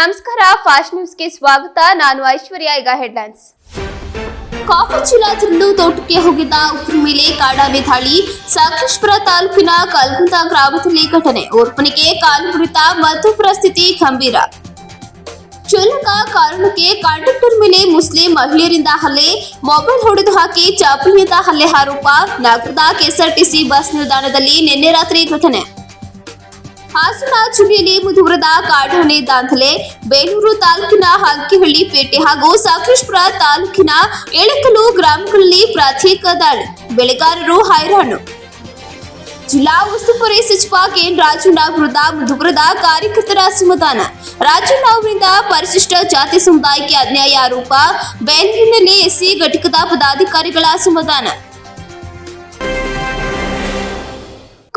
ನಮಸ್ಕಾರ ಫಾಸ್ಟ್ ನ್ಯೂಸ್ಗೆ ಸ್ವಾಗತ. ನಾನು ಐಶ್ವರ್ಯ, ಈಗ ಹೆಡ್ಲೈನ್ಸ್ ಕಾಫಿ ಚೀಲ ತಿಂದು ತೋಟಕ್ಕೆ ಹೋಗಿದ್ದ ಉಗ್ರ ಮೇಲೆ ಕಾಡಾನೆ ದಾಳಿ ಸಕಲೇಶ್ಪುರ ತಾಲೂಕಿನ ಕಲ್ಗುಂದ ಗ್ರಾಮದಲ್ಲಿ ಘಟನೆ. ಓರ್ಪನಿಗೆ ಕಾಲು ಮುರಿತ ಮತ್ತೊಬ್ಬರ ಸ್ಥಿತಿ ಗಂಭೀರ. ಕ್ಷುಲ್ಲಕ ಕಾರಣಕ್ಕೆ ಕಂಡಕ್ಟರ್ ಮೇಲೆ ಮುಸ್ಲಿಂ ಮಹಿಳೆಯರಿಂದ ಹಲ್ಲೆ. ಮೊಬೈಲ್ ಹೊಡೆದು ಹಾಕಿ ಚಾಪಲ್ಯದ ಹಲ್ಲೆ ಆರೋಪ. ನಗರದ ಕೆಎಸ್ಆರ್ಟಿಸಿ ಬಸ್ ನಿಲ್ದಾಣದಲ್ಲಿ ನಿನ್ನೆ ರಾತ್ರಿ ಘಟನೆ. ಹಾಸನ ಜಿಲ್ಲೆಯಲ್ಲಿ ಮುಂದುವರೆದ ಕಾಡಾನೆ ದಾಂಧಲೆ ಬೇಲೂರು ತಾಲೂಕಿನ ಹಂಕಿಹಳ್ಳಿ ಪೇಟೆ ಹಾಗೂ ಸಕಲೇಶ್ಪುರ ತಾಲೂಕಿನ ಎಳಕಲು ಗ್ರಾಮಗಳಲ್ಲಿ ಪ್ರತ್ಯೇಕ ದಾಳಿ. ಬೆಳೆಗಾರರು ಹೈರಾಣು. ಜಿಲ್ಲಾ ಉಸ್ತುವಾರಿ ಸಚಿವ ಕೆಎನ್ ರಾಜಣ್ಣ ವಿರುದ್ಧ ಮುಂದುವರೆದ ಕಾರ್ಯಕರ್ತರ ಅಸಮಾಧಾನ. ರಾಜಣ್ಣ ಅವರಿಂದ ಪರಿಶಿಷ್ಟ ಜಾತಿ ಸಮುದಾಯಕ್ಕೆ ಅನ್ಯಾಯ ಆರೋಪ. ಬೆಂಗಳೂರಿನಲ್ಲಿ ಎಸ್ಸಿ ಘಟಕದ ಪದಾಧಿಕಾರಿಗಳ ಅಸಮಾಧಾನ.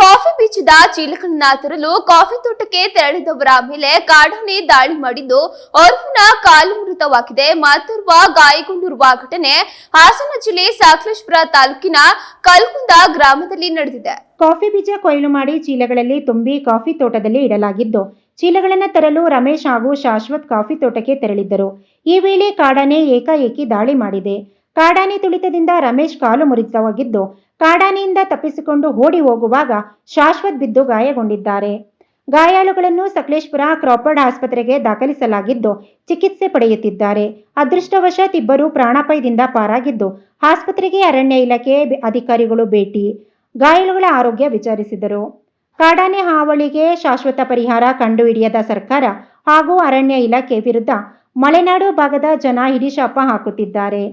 ಕಾಫಿ ಬೀಜದ ಚೀಲಗಳನ್ನ ತರಲು ಕಾಫಿ ತೋಟಕ್ಕೆ ತೆರಳಿದವರ ಮೇಲೆ ಕಾಡಾನೆ ದಾಳಿ ಮಾಡಿದ್ದು ಓರ್ವನ ಕಾಲು ಮೃತವಾಗಿದೆ. ಮತ್ತೋರ್ವ ಗಾಯಗೊಂಡಿರುವ ಘಟನೆ ಹಾಸನ ಜಿಲ್ಲೆ ಸಕಲೇಶ್ಪುರ ತಾಲೂಕಿನ ಕಲ್ಕುಂದ ಗ್ರಾಮದಲ್ಲಿ ನಡೆದಿದೆ. ಕಾಫಿ ಬೀಜ ಕೊಯ್ಲು ಮಾಡಿ ಚೀಲಗಳಲ್ಲಿ ತುಂಬಿ ಕಾಫಿ ತೋಟದಲ್ಲಿ ಇಡಲಾಗಿದ್ದು, ಚೀಲಗಳನ್ನು ತರಲು ರಮೇಶ್ ಹಾಗೂ ಶಾಶ್ವತ್ ಕಾಫಿ ತೋಟಕ್ಕೆ ತೆರಳಿದ್ದರು. ಈ ವೇಳೆ ಕಾಡಾನೆ ಏಕಾಏಕಿ ದಾಳಿ ಮಾಡಿದೆ. ಕಾಡಾನೆ ತುಳಿತದಿಂದ ರಮೇಶ್ ಕಾಲು ಮುರಿತವಾಗಿದ್ದು ಕಾಡಾನೆಯಿಂದ ತಪ್ಪಿಸಿಕೊಂಡು ಓಡಿ ಹೋಗುವಾಗ ಶಾಶ್ವತ್ ಬಿದ್ದು ಗಾಯಗೊಂಡಿದ್ದಾರೆ. ಗಾಯಾಳುಗಳನ್ನು ಸಕಲೇಶ್ಪುರ ಕ್ರಾಪರ್ಡ್ ಆಸ್ಪತ್ರೆಗೆ ದಾಖಲಿಸಲಾಗಿದ್ದು ಚಿಕಿತ್ಸೆ ಪಡೆಯುತ್ತಿದ್ದಾರೆ. ಅದೃಷ್ಟವಶಾತ್ ಇಬ್ಬರು ಪ್ರಾಣಾಪಾಯದಿಂದ ಪಾರಾಗಿದ್ದು ಆಸ್ಪತ್ರೆಗೆ ಅರಣ್ಯ ಇಲಾಖೆ ಅಧಿಕಾರಿಗಳು ಭೇಟಿ, ಗಾಯಾಳುಗಳ ಆರೋಗ್ಯ ವಿಚಾರಿಸಿದರು. ಕಾಡಾನೆ ಹಾವಳಿಗೆ ಶಾಶ್ವತ ಪರಿಹಾರ ಕಂಡುಹಿಡಿಯದ ಸರ್ಕಾರ ಹಾಗೂ ಅರಣ್ಯ ಇಲಾಖೆ ವಿರುದ್ಧ ಮಲೆನಾಡು ಭಾಗದ ಜನ ಹಿಡಿಶಾಪ ಹಾಕುತ್ತಿದ್ದಾರೆ.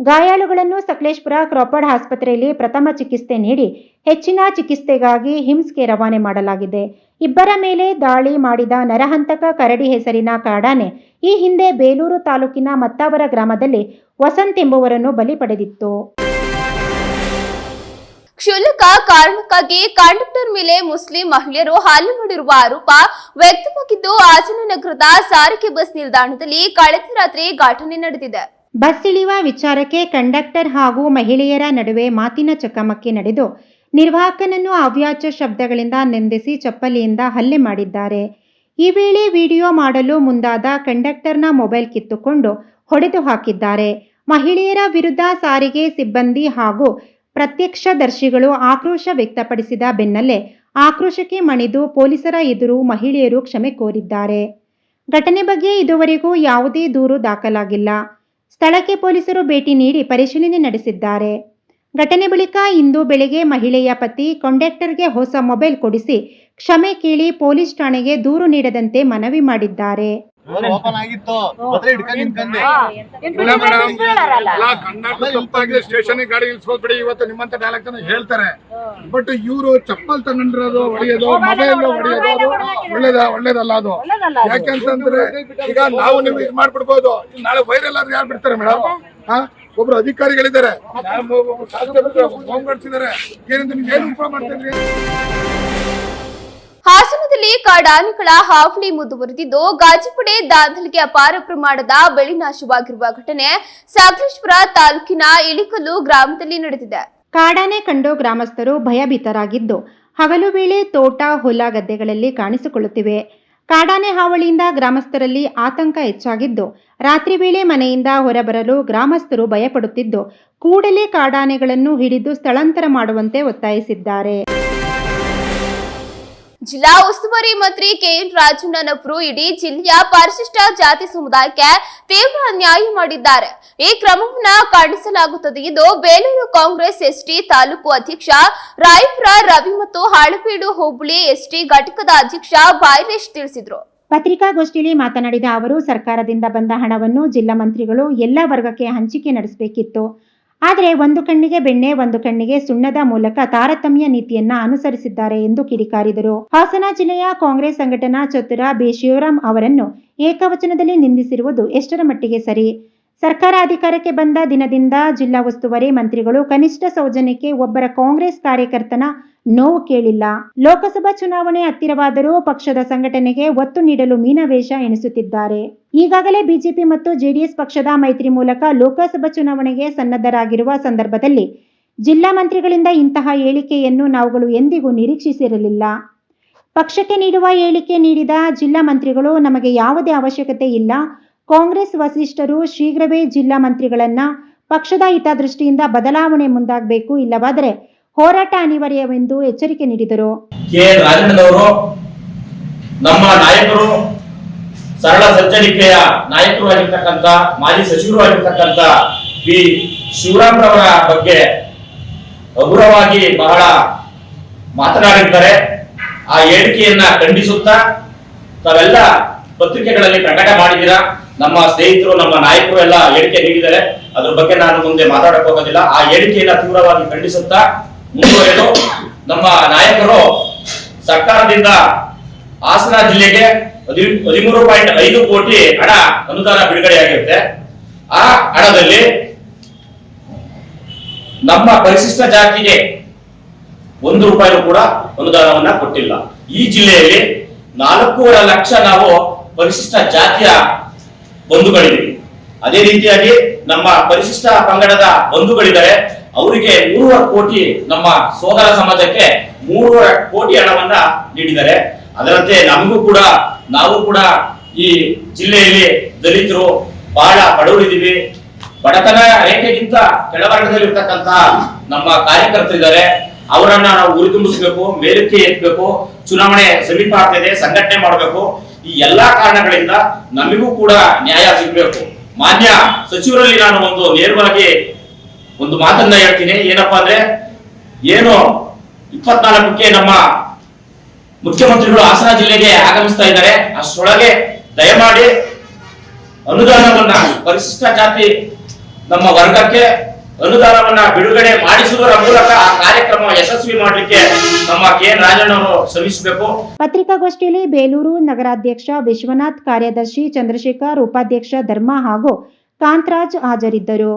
ಗಾಯಾಳುಗಳನ್ನು ಸಕಲೇಶ್ಪುರ ಕ್ರಾಪರ್ಡ್ ಆಸ್ಪತ್ರೆಯಲ್ಲಿ ಪ್ರಥಮ ಚಿಕಿತ್ಸೆ ನೀಡಿ ಹೆಚ್ಚಿನ ಚಿಕಿತ್ಸೆಗಾಗಿ ಹಿಮ್ಸ್ಗೆ ರವಾನೆ ಮಾಡಲಾಗಿದೆ. ಇಬ್ಬರ ಮೇಲೆ ದಾಳಿ ಮಾಡಿದ ನರಹಂತಕ ಕರಡಿ ಹೆಸರಿನ ಕಾಡಾನೆ ಈ ಹಿಂದೆ ಬೇಲೂರು ತಾಲೂಕಿನ ಮತ್ತಾವರ ಗ್ರಾಮದಲ್ಲಿ ವಸಂತ್ ಎಂಬುವರನ್ನು ಬಲಿ ಪಡೆದಿತ್ತು. ಕ್ಷುಲ್ಲಕ ಕಾರಣಕ್ಕಾಗಿ ಕಂಡಕ್ಟರ್ ಮೇಲೆ ಮುಸ್ಲಿಂ ಮಹಿಳೆಯರು ಹಲ್ಲೆ ಮಾಡಿರುವ ಆರೋಪ ವ್ಯಕ್ತವಾಗಿದ್ದು, ಹಾಸನ ನಗರದ ಸಾರಿಗೆ ಬಸ್ ನಿಲ್ದಾಣದಲ್ಲಿ ಕಳೆದ ರಾತ್ರಿ ಘಟನೆ ನಡೆದಿದೆ. ಬಸ್ ಇಳಿಯುವ ವಿಚಾರಕ್ಕೆ ಕಂಡಕ್ಟರ್ ಹಾಗೂ ಮಹಿಳೆಯರ ನಡುವೆ ಮಾತಿನ ಚಕಮಕಿ ನಡೆದು ನಿರ್ವಾಹಕನನ್ನು ಅವ್ಯಾಚ್ಯ ಶಬ್ದಗಳಿಂದ ನಿಂದಿಸಿ ಚಪ್ಪಲಿಯಿಂದ ಹಲ್ಲೆ ಮಾಡಿದ್ದಾರೆ. ಈ ವೇಳೆ ವಿಡಿಯೋ ಮಾಡಲು ಮುಂದಾದ ಕಂಡಕ್ಟರ್ನ ಮೊಬೈಲ್ ಕಿತ್ತುಕೊಂಡು ಹೊಡೆದು ಹಾಕಿದ್ದಾರೆ. ಮಹಿಳೆಯರ ವಿರುದ್ಧ ಸಾರಿಗೆ ಸಿಬ್ಬಂದಿ ಹಾಗೂ ಪ್ರತ್ಯಕ್ಷದರ್ಶಿಗಳು ಆಕ್ರೋಶ ವ್ಯಕ್ತಪಡಿಸಿದ ಬೆನ್ನಲ್ಲೇ ಆಕ್ರೋಶಕ್ಕೆ ಮಣಿದು ಪೊಲೀಸರ ಎದುರು ಮಹಿಳೆಯರು ಕ್ಷಮೆ ಕೋರಿದ್ದಾರೆ. ಘಟನೆ ಬಗ್ಗೆ ಇದುವರೆಗೂ ಯಾವುದೇ ದೂರು ದಾಖಲಾಗಿಲ್ಲ. ಸ್ಥಳಕ್ಕೆ ಪೊಲೀಸರು ಭೇಟಿ ನೀಡಿ ಪರಿಶೀಲನೆ ನಡೆಸಿದ್ದಾರೆ. ಘಟನೆ ಬಳಿಕ ಇಂದು ಬೆಳಗ್ಗೆ ಮಹಿಳೆಯ ಪತಿ ಕಂಡಕ್ಟರ್ಗೆ ಹೊಸ ಮೊಬೈಲ್ ಕೊಡಿಸಿ ಕ್ಷಮೆ ಕೇಳಿ ಪೊಲೀಸ್ ಠಾಣೆಗೆ ದೂರು ನೀಡದಂತೆ ಮನವಿ ಮಾಡಿದ್ದಾರೆ. ಓಪನ್ ಆಗಿತ್ತು. ಮತ್ತೆ ಹಿಡ್ಕೊಂಡು ನಿಂತ್ಕೊಂಡೆ. ಇಲ್ಲ ಮೇಡಮ್ ಎಲ್ಲ ಕರ್ನಾಟಕ ತಪ್ಪಾಗಿ ಸ್ಟೇಷನ್ ಗಾಡಿ ಇಳಿಸ್ಬೋದ್ಬಿಡಿ ಇವತ್ತು ನಿಮ್ಮಂತ ಡೈಲಾಗ್ ತನ ಹೇಳ್ತಾರೆ. ಬಟ್ ಇವರು ಚಪ್ಪಲ್ ತಗೊಂಡಿರೋದು ಹೊಡೆಯೋದು ಮೊಬೈಲ್ ಹೊಡೆಯೋದು ಒಳ್ಳೇದ ಒಳ್ಳೇದಲ್ಲ ಅದು? ಯಾಕೆಂತಂದ್ರೆ ಈಗ ನಾವು ನೀವು ಇದು ಮಾಡ್ಬಿಡ್ಬೋದು. ನಾಳೆ ವೈರಲ್ ಆದ್ರೆ ಯಾರು ಬಿಡ್ತಾರೆ ಮೇಡಮ್ ಹಾ? ಒಬ್ರು ಅಧಿಕಾರಿಗಳಿದ್ದಾರೆ. ಹೋಮ್ ಗಾರ್ಡ್ಸ್ ಇದಾರೆ ಏನಂತ ನೀವು ಏನು ಉಪಯೋಗ ಮಾಡ್ತಿದ್ರಿ ಹಾಸನದಲ್ಲಿ ಕಾಡಾನೆಗಳ ಹಾವಳಿ ಮುಂದುವರೆದಿದ್ದು, ಗಾಜಿಪುಡೆ ದಾಂಧಲಿಗೆ ಅಪಾರ ಪ್ರಮಾಣದ ಬೆಳೆ ನಾಶವಾಗಿರುವ ಘಟನೆ ಸಕಲೇಶ್ಪುರ ತಾಲೂಕಿನ ಇಳಿಕಲ್ಲು ಗ್ರಾಮದಲ್ಲಿ ನಡೆದಿದೆ. ಕಾಡಾನೆ ಕಂಡು ಗ್ರಾಮಸ್ಥರು ಭಯಭೀತರಾಗಿದ್ದು, ಹಗಲು ವೇಳೆ ತೋಟ, ಹೊಲ ಗದ್ದೆಗಳಲ್ಲಿ ಕಾಣಿಸಿಕೊಳ್ಳುತ್ತಿವೆ. ಕಾಡಾನೆ ಹಾವಳಿಯಿಂದ ಗ್ರಾಮಸ್ಥರಲ್ಲಿ ಆತಂಕ ಹೆಚ್ಚಾಗಿದ್ದು, ರಾತ್ರಿ ವೇಳೆ ಮನೆಯಿಂದ ಹೊರಬರಲು ಗ್ರಾಮಸ್ಥರು ಭಯಪಡುತ್ತಿದ್ದು, ಕೂಡಲೇ ಕಾಡಾನೆಗಳನ್ನು ಹಿಡಿದು ಸ್ಥಳಾಂತರ ಮಾಡುವಂತೆ ಒತ್ತಾಯಿಸಿದ್ದಾರೆ. ಜಿಲ್ಲಾ ಉಸ್ತುವಾರಿ ಮಂತ್ರಿ ಕೆಎನ್ ರಾಜಣ್ಣನವರು ಇಡೀ ಜಿಲ್ಲೆಯ ಪರಿಶಿಷ್ಟ ಜಾತಿ ಸಮುದಾಯಕ್ಕೆ ತೀವ್ರ ಅನ್ಯಾಯ ಮಾಡಿದ್ದಾರೆ. ಈ ಕ್ರಮವನ್ನು ಖಂಡಿಸಲಾಗುತ್ತದೆ ಎಂದು ಬೇಲೂರು ಕಾಂಗ್ರೆಸ್ ಎಸ್ಟಿ ತಾಲೂಕು ಅಧ್ಯಕ್ಷ ರಾಯಪುರ ರವಿ ಮತ್ತು ಹಾಳಬೀಡು ಹೋಬಳಿ ಎಸ್ಟಿ ಘಟಕದ ಅಧ್ಯಕ್ಷ ಬೈರೇಶ್ ತಿಳಿಸಿದರು. ಪತ್ರಿಕಾಗೋಷ್ಠಿಯಲ್ಲಿ ಮಾತನಾಡಿದ ಅವರು, ಸರ್ಕಾರದಿಂದ ಬಂದ ಹಣವನ್ನು ಜಿಲ್ಲಾ ಮಂತ್ರಿಗಳು ಎಲ್ಲ ವರ್ಗಕ್ಕೆ ಹಂಚಿಕೆ ನಡೆಸಬೇಕಿತ್ತು. ಆದರೆ ಒಂದು ಕಣ್ಣಿಗೆ ಬೆಣ್ಣೆ, ಒಂದು ಕಣ್ಣಿಗೆ ಸುಣ್ಣದ ಮೂಲಕ ತಾರತಮ್ಯ ನೀತಿಯನ್ನ ಅನುಸರಿಸಿದ್ದಾರೆ ಎಂದು ಕಿಡಿಕಾರಿದರು. ಹಾಸನ ಜಿಲ್ಲೆಯ ಕಾಂಗ್ರೆಸ್ ಸಂಘಟನಾ ಚತುರ ಬಿ. ಶಿವರಾಮ್ ಅವರನ್ನು ಏಕವಚನದಲ್ಲಿ ನಿಂದಿಸಿರುವುದು ಎಷ್ಟರ ಮಟ್ಟಿಗೆ ಸರಿ? ಸರ್ಕಾರ ಅಧಿಕಾರಕ್ಕೆ ಬಂದ ದಿನದಿಂದ ಜಿಲ್ಲಾ ಉಸ್ತುವಾರಿ ಮಂತ್ರಿಗಳು ಕನಿಷ್ಠ ಸೌಜನ್ಯಕ್ಕೆ ಒಬ್ಬರ ಕಾಂಗ್ರೆಸ್ ಕಾರ್ಯಕರ್ತನ ನೋವು ಕೇಳಿಲ್ಲ. ಲೋಕಸಭಾ ಚುನಾವಣೆ ಹತ್ತಿರವಾದರೂ ಪಕ್ಷದ ಸಂಘಟನೆಗೆ ಒತ್ತು ನೀಡಲು ಮೀನವೇಷ ಎಣಿಸುತ್ತಿದ್ದಾರೆ. ಈಗಾಗಲೇ ಬಿಜೆಪಿ ಮತ್ತು ಜೆಡಿಎಸ್ ಪಕ್ಷದ ಮೈತ್ರಿ ಮೂಲಕ ಲೋಕಸಭಾ ಚುನಾವಣೆಗೆ ಸನ್ನದ್ಧರಾಗಿರುವ ಸಂದರ್ಭದಲ್ಲಿ ಜಿಲ್ಲಾ ಮಂತ್ರಿಗಳಿಂದ ಇಂತಹ ಹೇಳಿಕೆಯನ್ನು ನಾವುಗಳು ಎಂದಿಗೂ ನಿರೀಕ್ಷಿಸಿರಲಿಲ್ಲ. ಪಕ್ಷಕ್ಕೆ ನೀಡುವ ಹೇಳಿಕೆ ನೀಡಿದ ಜಿಲ್ಲಾ ಮಂತ್ರಿಗಳು ನಮಗೆ ಯಾವುದೇ ಅವಶ್ಯಕತೆ ಇಲ್ಲ. ಕಾಂಗ್ರೆಸ್ ವಸಿಷ್ಠರು ಶೀಘ್ರವೇ ಜಿಲ್ಲಾ ಮಂತ್ರಿಗಳನ್ನ ಪಕ್ಷದ ಹಿತದೃಷ್ಟಿಯಿಂದ ಬದಲಾವಣೆ ಮುಂದಾಗಬೇಕು ಇಲ್ಲವಾದರೆ ಹೋರಾಟ ಅನಿವಾರ್ಯವೆಂದು ಎಚ್ಚರಿಕೆ ನೀಡಿದರು. ಕೆ. ರಾಜಣ್ಣನವರು ನಮ್ಮ ನಾಯಕರು, ಸರಳ ಸಜ್ಜನಿಕೆಯ ನಾಯಕರು ಆಗಿರ್ತಕ್ಕಂಥ, ಮಾಜಿ ಸಚಿವರು ಆಗಿರ್ತಕ್ಕಂಥ ಬಿ. ಶಿವರಾಮ್ರವರ ಬಗ್ಗೆ ಹಗುರವಾಗಿ ಬಹಳ ಮಾತನಾಡಿದ್ದಾರೆ ಆ ಹೇಳಿಕೆಯನ್ನ ಖಂಡಿಸುತ್ತಾ ತಾವೆಲ್ಲ ಪತ್ರಿಕೆಗಳಲ್ಲಿ ಪ್ರಕಟ ಮಾಡಿದ್ದೀರಾ? ನಮ್ಮ ಸ್ನೇಹಿತರು, ನಮ್ಮ ನಾಯಕರು ಎಲ್ಲ ಹೇಳಿಕೆ ನೀಡಿದ್ದಾರೆ. ಅದ್ರ ಬಗ್ಗೆ ನಾನು ಮುಂದೆ ಮಾತಾಡಕ್ ಹೋಗೋದಿಲ್ಲ. ಆ ಹೇಳಿಕೆಯನ್ನ ತೀವ್ರವಾಗಿ ಖಂಡಿಸುತ್ತಾ ಮುಂದುವರೆದು ನಮ್ಮ ನಾಯಕರು ಸರ್ಕಾರದಿಂದ ಹಾಸನ ಜಿಲ್ಲೆಗೆ ಹದಿ- ಹದಿಮೂರು ಪಾಯಿಂಟ್ ಐದು ಕೋಟಿ ಹಣ ಅನುದಾನ ಬಿಡುಗಡೆಯಾಗಿರುತ್ತೆ. ಆ ಹಣದಲ್ಲಿ ನಮ್ಮ ಪರಿಶಿಷ್ಟ ಜಾತಿಗೆ ಒಂದು ರೂಪಾಯಿನೂ ಕೂಡ ಅನುದಾನವನ್ನ ಕೊಟ್ಟಿಲ್ಲ. ಈ ಜಿಲ್ಲೆಯಲ್ಲಿ ನಾಲ್ಕೂವರೆ ಲಕ್ಷ ನಾವು ಪರಿಶಿಷ್ಟ ಜಾತಿಯ ಬಂಧುಗಳಿದ್ದೀವಿ ಅದೇ ರೀತಿಯಾಗಿ ನಮ್ಮ ಪರಿಶಿಷ್ಟ ಪಂಗಡದ ಬಂಧುಗಳಿದ್ದಾರೆ. ಅವರಿಗೆ ಮೂರುವರೆ ಕೋಟಿ ನಮ್ಮ ಸೋದರ ಸಮಾಜಕ್ಕೆ ಮೂರುವರೆ ಕೋಟಿ ಹಣವನ್ನ ನೀಡಿದ್ದಾರೆ. ಅದರಂತೆ ನಮಗೂ ಕೂಡ, ನಾವು ಕೂಡ ಈ ಜಿಲ್ಲೆಯಲ್ಲಿ ದಲಿತರು ಬಹಳ ಬಡವರಿದ್ದೀವಿ. ಬಡತನ ರೇಖೆಗಿಂತ ಕೆಳವರ್ಗದಲ್ಲಿ ಇರ್ತಕ್ಕಂತಹ ನಮ್ಮ ಕಾರ್ಯಕರ್ತರಿದ್ದಾರೆ. ಅವರನ್ನ ನಾವು ಉರಿದುಂಬಿಸಬೇಕು, ಮೇಲಕ್ಕೆ ಎತ್ತಬೇಕು ಚುನಾವಣೆ ಸಮೀಪ ಆಗ್ತಿದೆ, ಸಂಘಟನೆ ಮಾಡಬೇಕು. ಈ ಎಲ್ಲಾ ಕಾರಣಗಳಿಂದ ನಮಗೂ ಕೂಡ ನ್ಯಾಯ ಸಿಗಬೇಕು. ಮಾನ್ಯ ಸಚಿವರಲ್ಲಿ ನಾನು ಒಂದು ನೇರವಾಗಿ ಒಂದು ಮಾತನ್ನ ಹೇಳ್ತೀನಿ. ಏನಪ್ಪಾ ಅಂದ್ರೆ, ಏನು ಇಪ್ಪತ್ನಾಲ್ಕಕ್ಕೆ ನಮ್ಮ ಮುಖ್ಯಮಂತ್ರಿಗಳು ಹಾಸನ ಜಿಲ್ಲೆಗೆ ಆಗಮಿಸ್ತಾ ಇದ್ದಾರೆ. ಅಷ್ಟರೊಳಗೆ ದಯಮಾಡಿ ಅನುದಾನವನ್ನ ಪರಿಶಿಷ್ಟ ಜಾತಿ ನಮ್ಮ ವರ್ಗಕ್ಕೆ ಅನುದಾನವನ್ನ ಬಿಡುಗಡೆ ಮಾಡಿಸುವುದರ ಮೂಲಕ ಆ ಕಾರ್ಯಕ್ರಮ ಯಶಸ್ವಿ ಮಾಡಲಿಕ್ಕೆ ನಮ್ಮ ಕೆ ಎನ್ ರಾಜಣ್ಣವರು ಶ್ರಮಿಸಬೇಕು. ಪತ್ರಿಕಾಗೋಷ್ಠಿಯಲ್ಲಿ ಬೇಲೂರು ನಗರಾಧ್ಯಕ್ಷ ವಿಶ್ವನಾಥ್ ಕಾರ್ಯದರ್ಶಿ ಚಂದ್ರಶೇಖರ್ ಉಪಾಧ್ಯಕ್ಷ ಧರ್ಮ ಹಾಗೂ ಕಾಂತರಾಜ್ ಹಾಜರಿದ್ದರು.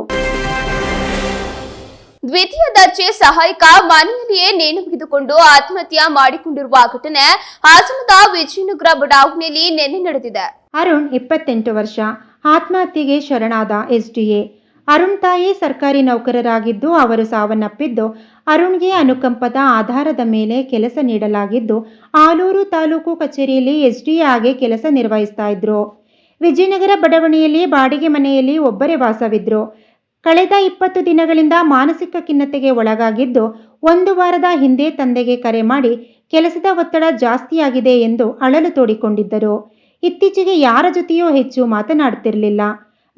ದ್ವಿತೀಯ ದರ್ಜೆ ಸಹಾಯಕ ಮನೆಯಲ್ಲಿಯೇ ನೇಣು ಬಿಗಿದುಕೊಂಡು ಆತ್ಮಹತ್ಯೆ ಮಾಡಿಕೊಂಡಿರುವ ಘಟನೆ ಹಾಸನದ ವಿಜಯನಗರ ಬಡಾವಣೆಯಲ್ಲಿ ನಿನ್ನೆ ನಡೆದಿದೆ. ಅರುಣ್ ಇಪ್ಪತ್ತೆಂಟು ವರ್ಷ ಆತ್ಮಹತ್ಯೆಗೆ ಶರಣಾದ ಎಸ್ಡಿಎ. ಅರುಣ್ ತಾಯಿ ಸರ್ಕಾರಿ ನೌಕರರಾಗಿದ್ದು ಅವರು ಸಾವನ್ನಪ್ಪಿದ್ದು, ಅರುಣ್ಗೆ ಅನುಕಂಪದ ಆಧಾರದ ಮೇಲೆ ಕೆಲಸ ನೀಡಲಾಗಿದ್ದು, ಆಲೂರು ತಾಲೂಕು ಕಚೇರಿಯಲ್ಲಿ ಎಸ್ಡಿಎ ಆಗಿ ಕೆಲಸ ನಿರ್ವಹಿಸ್ತಾ ಇದ್ರು. ವಿಜಯನಗರ ಬಡಾವಣೆಯಲ್ಲಿ ಬಾಡಿಗೆ ಮನೆಯಲ್ಲಿ ಒಬ್ಬರೇ ವಾಸವಿದ್ರು. ಕಳೆದ ಇಪ್ಪತ್ತು ದಿನಗಳಿಂದ ಮಾನಸಿಕ ಖಿನ್ನತೆಗೆ ಒಳಗಾಗಿದ್ದು, ಒಂದು ವಾರದ ಹಿಂದೆ ತಂದೆಗೆ ಕರೆ ಮಾಡಿ ಕೆಲಸದ ಒತ್ತಡ ಜಾಸ್ತಿಯಾಗಿದೆ ಎಂದು ಅಳಲು ತೋಡಿಕೊಂಡಿದ್ದರು. ಇತ್ತೀಚೆಗೆ ಯಾರ ಜೊತೆಯೂ ಹೆಚ್ಚು ಮಾತನಾಡುತ್ತಿರಲಿಲ್ಲ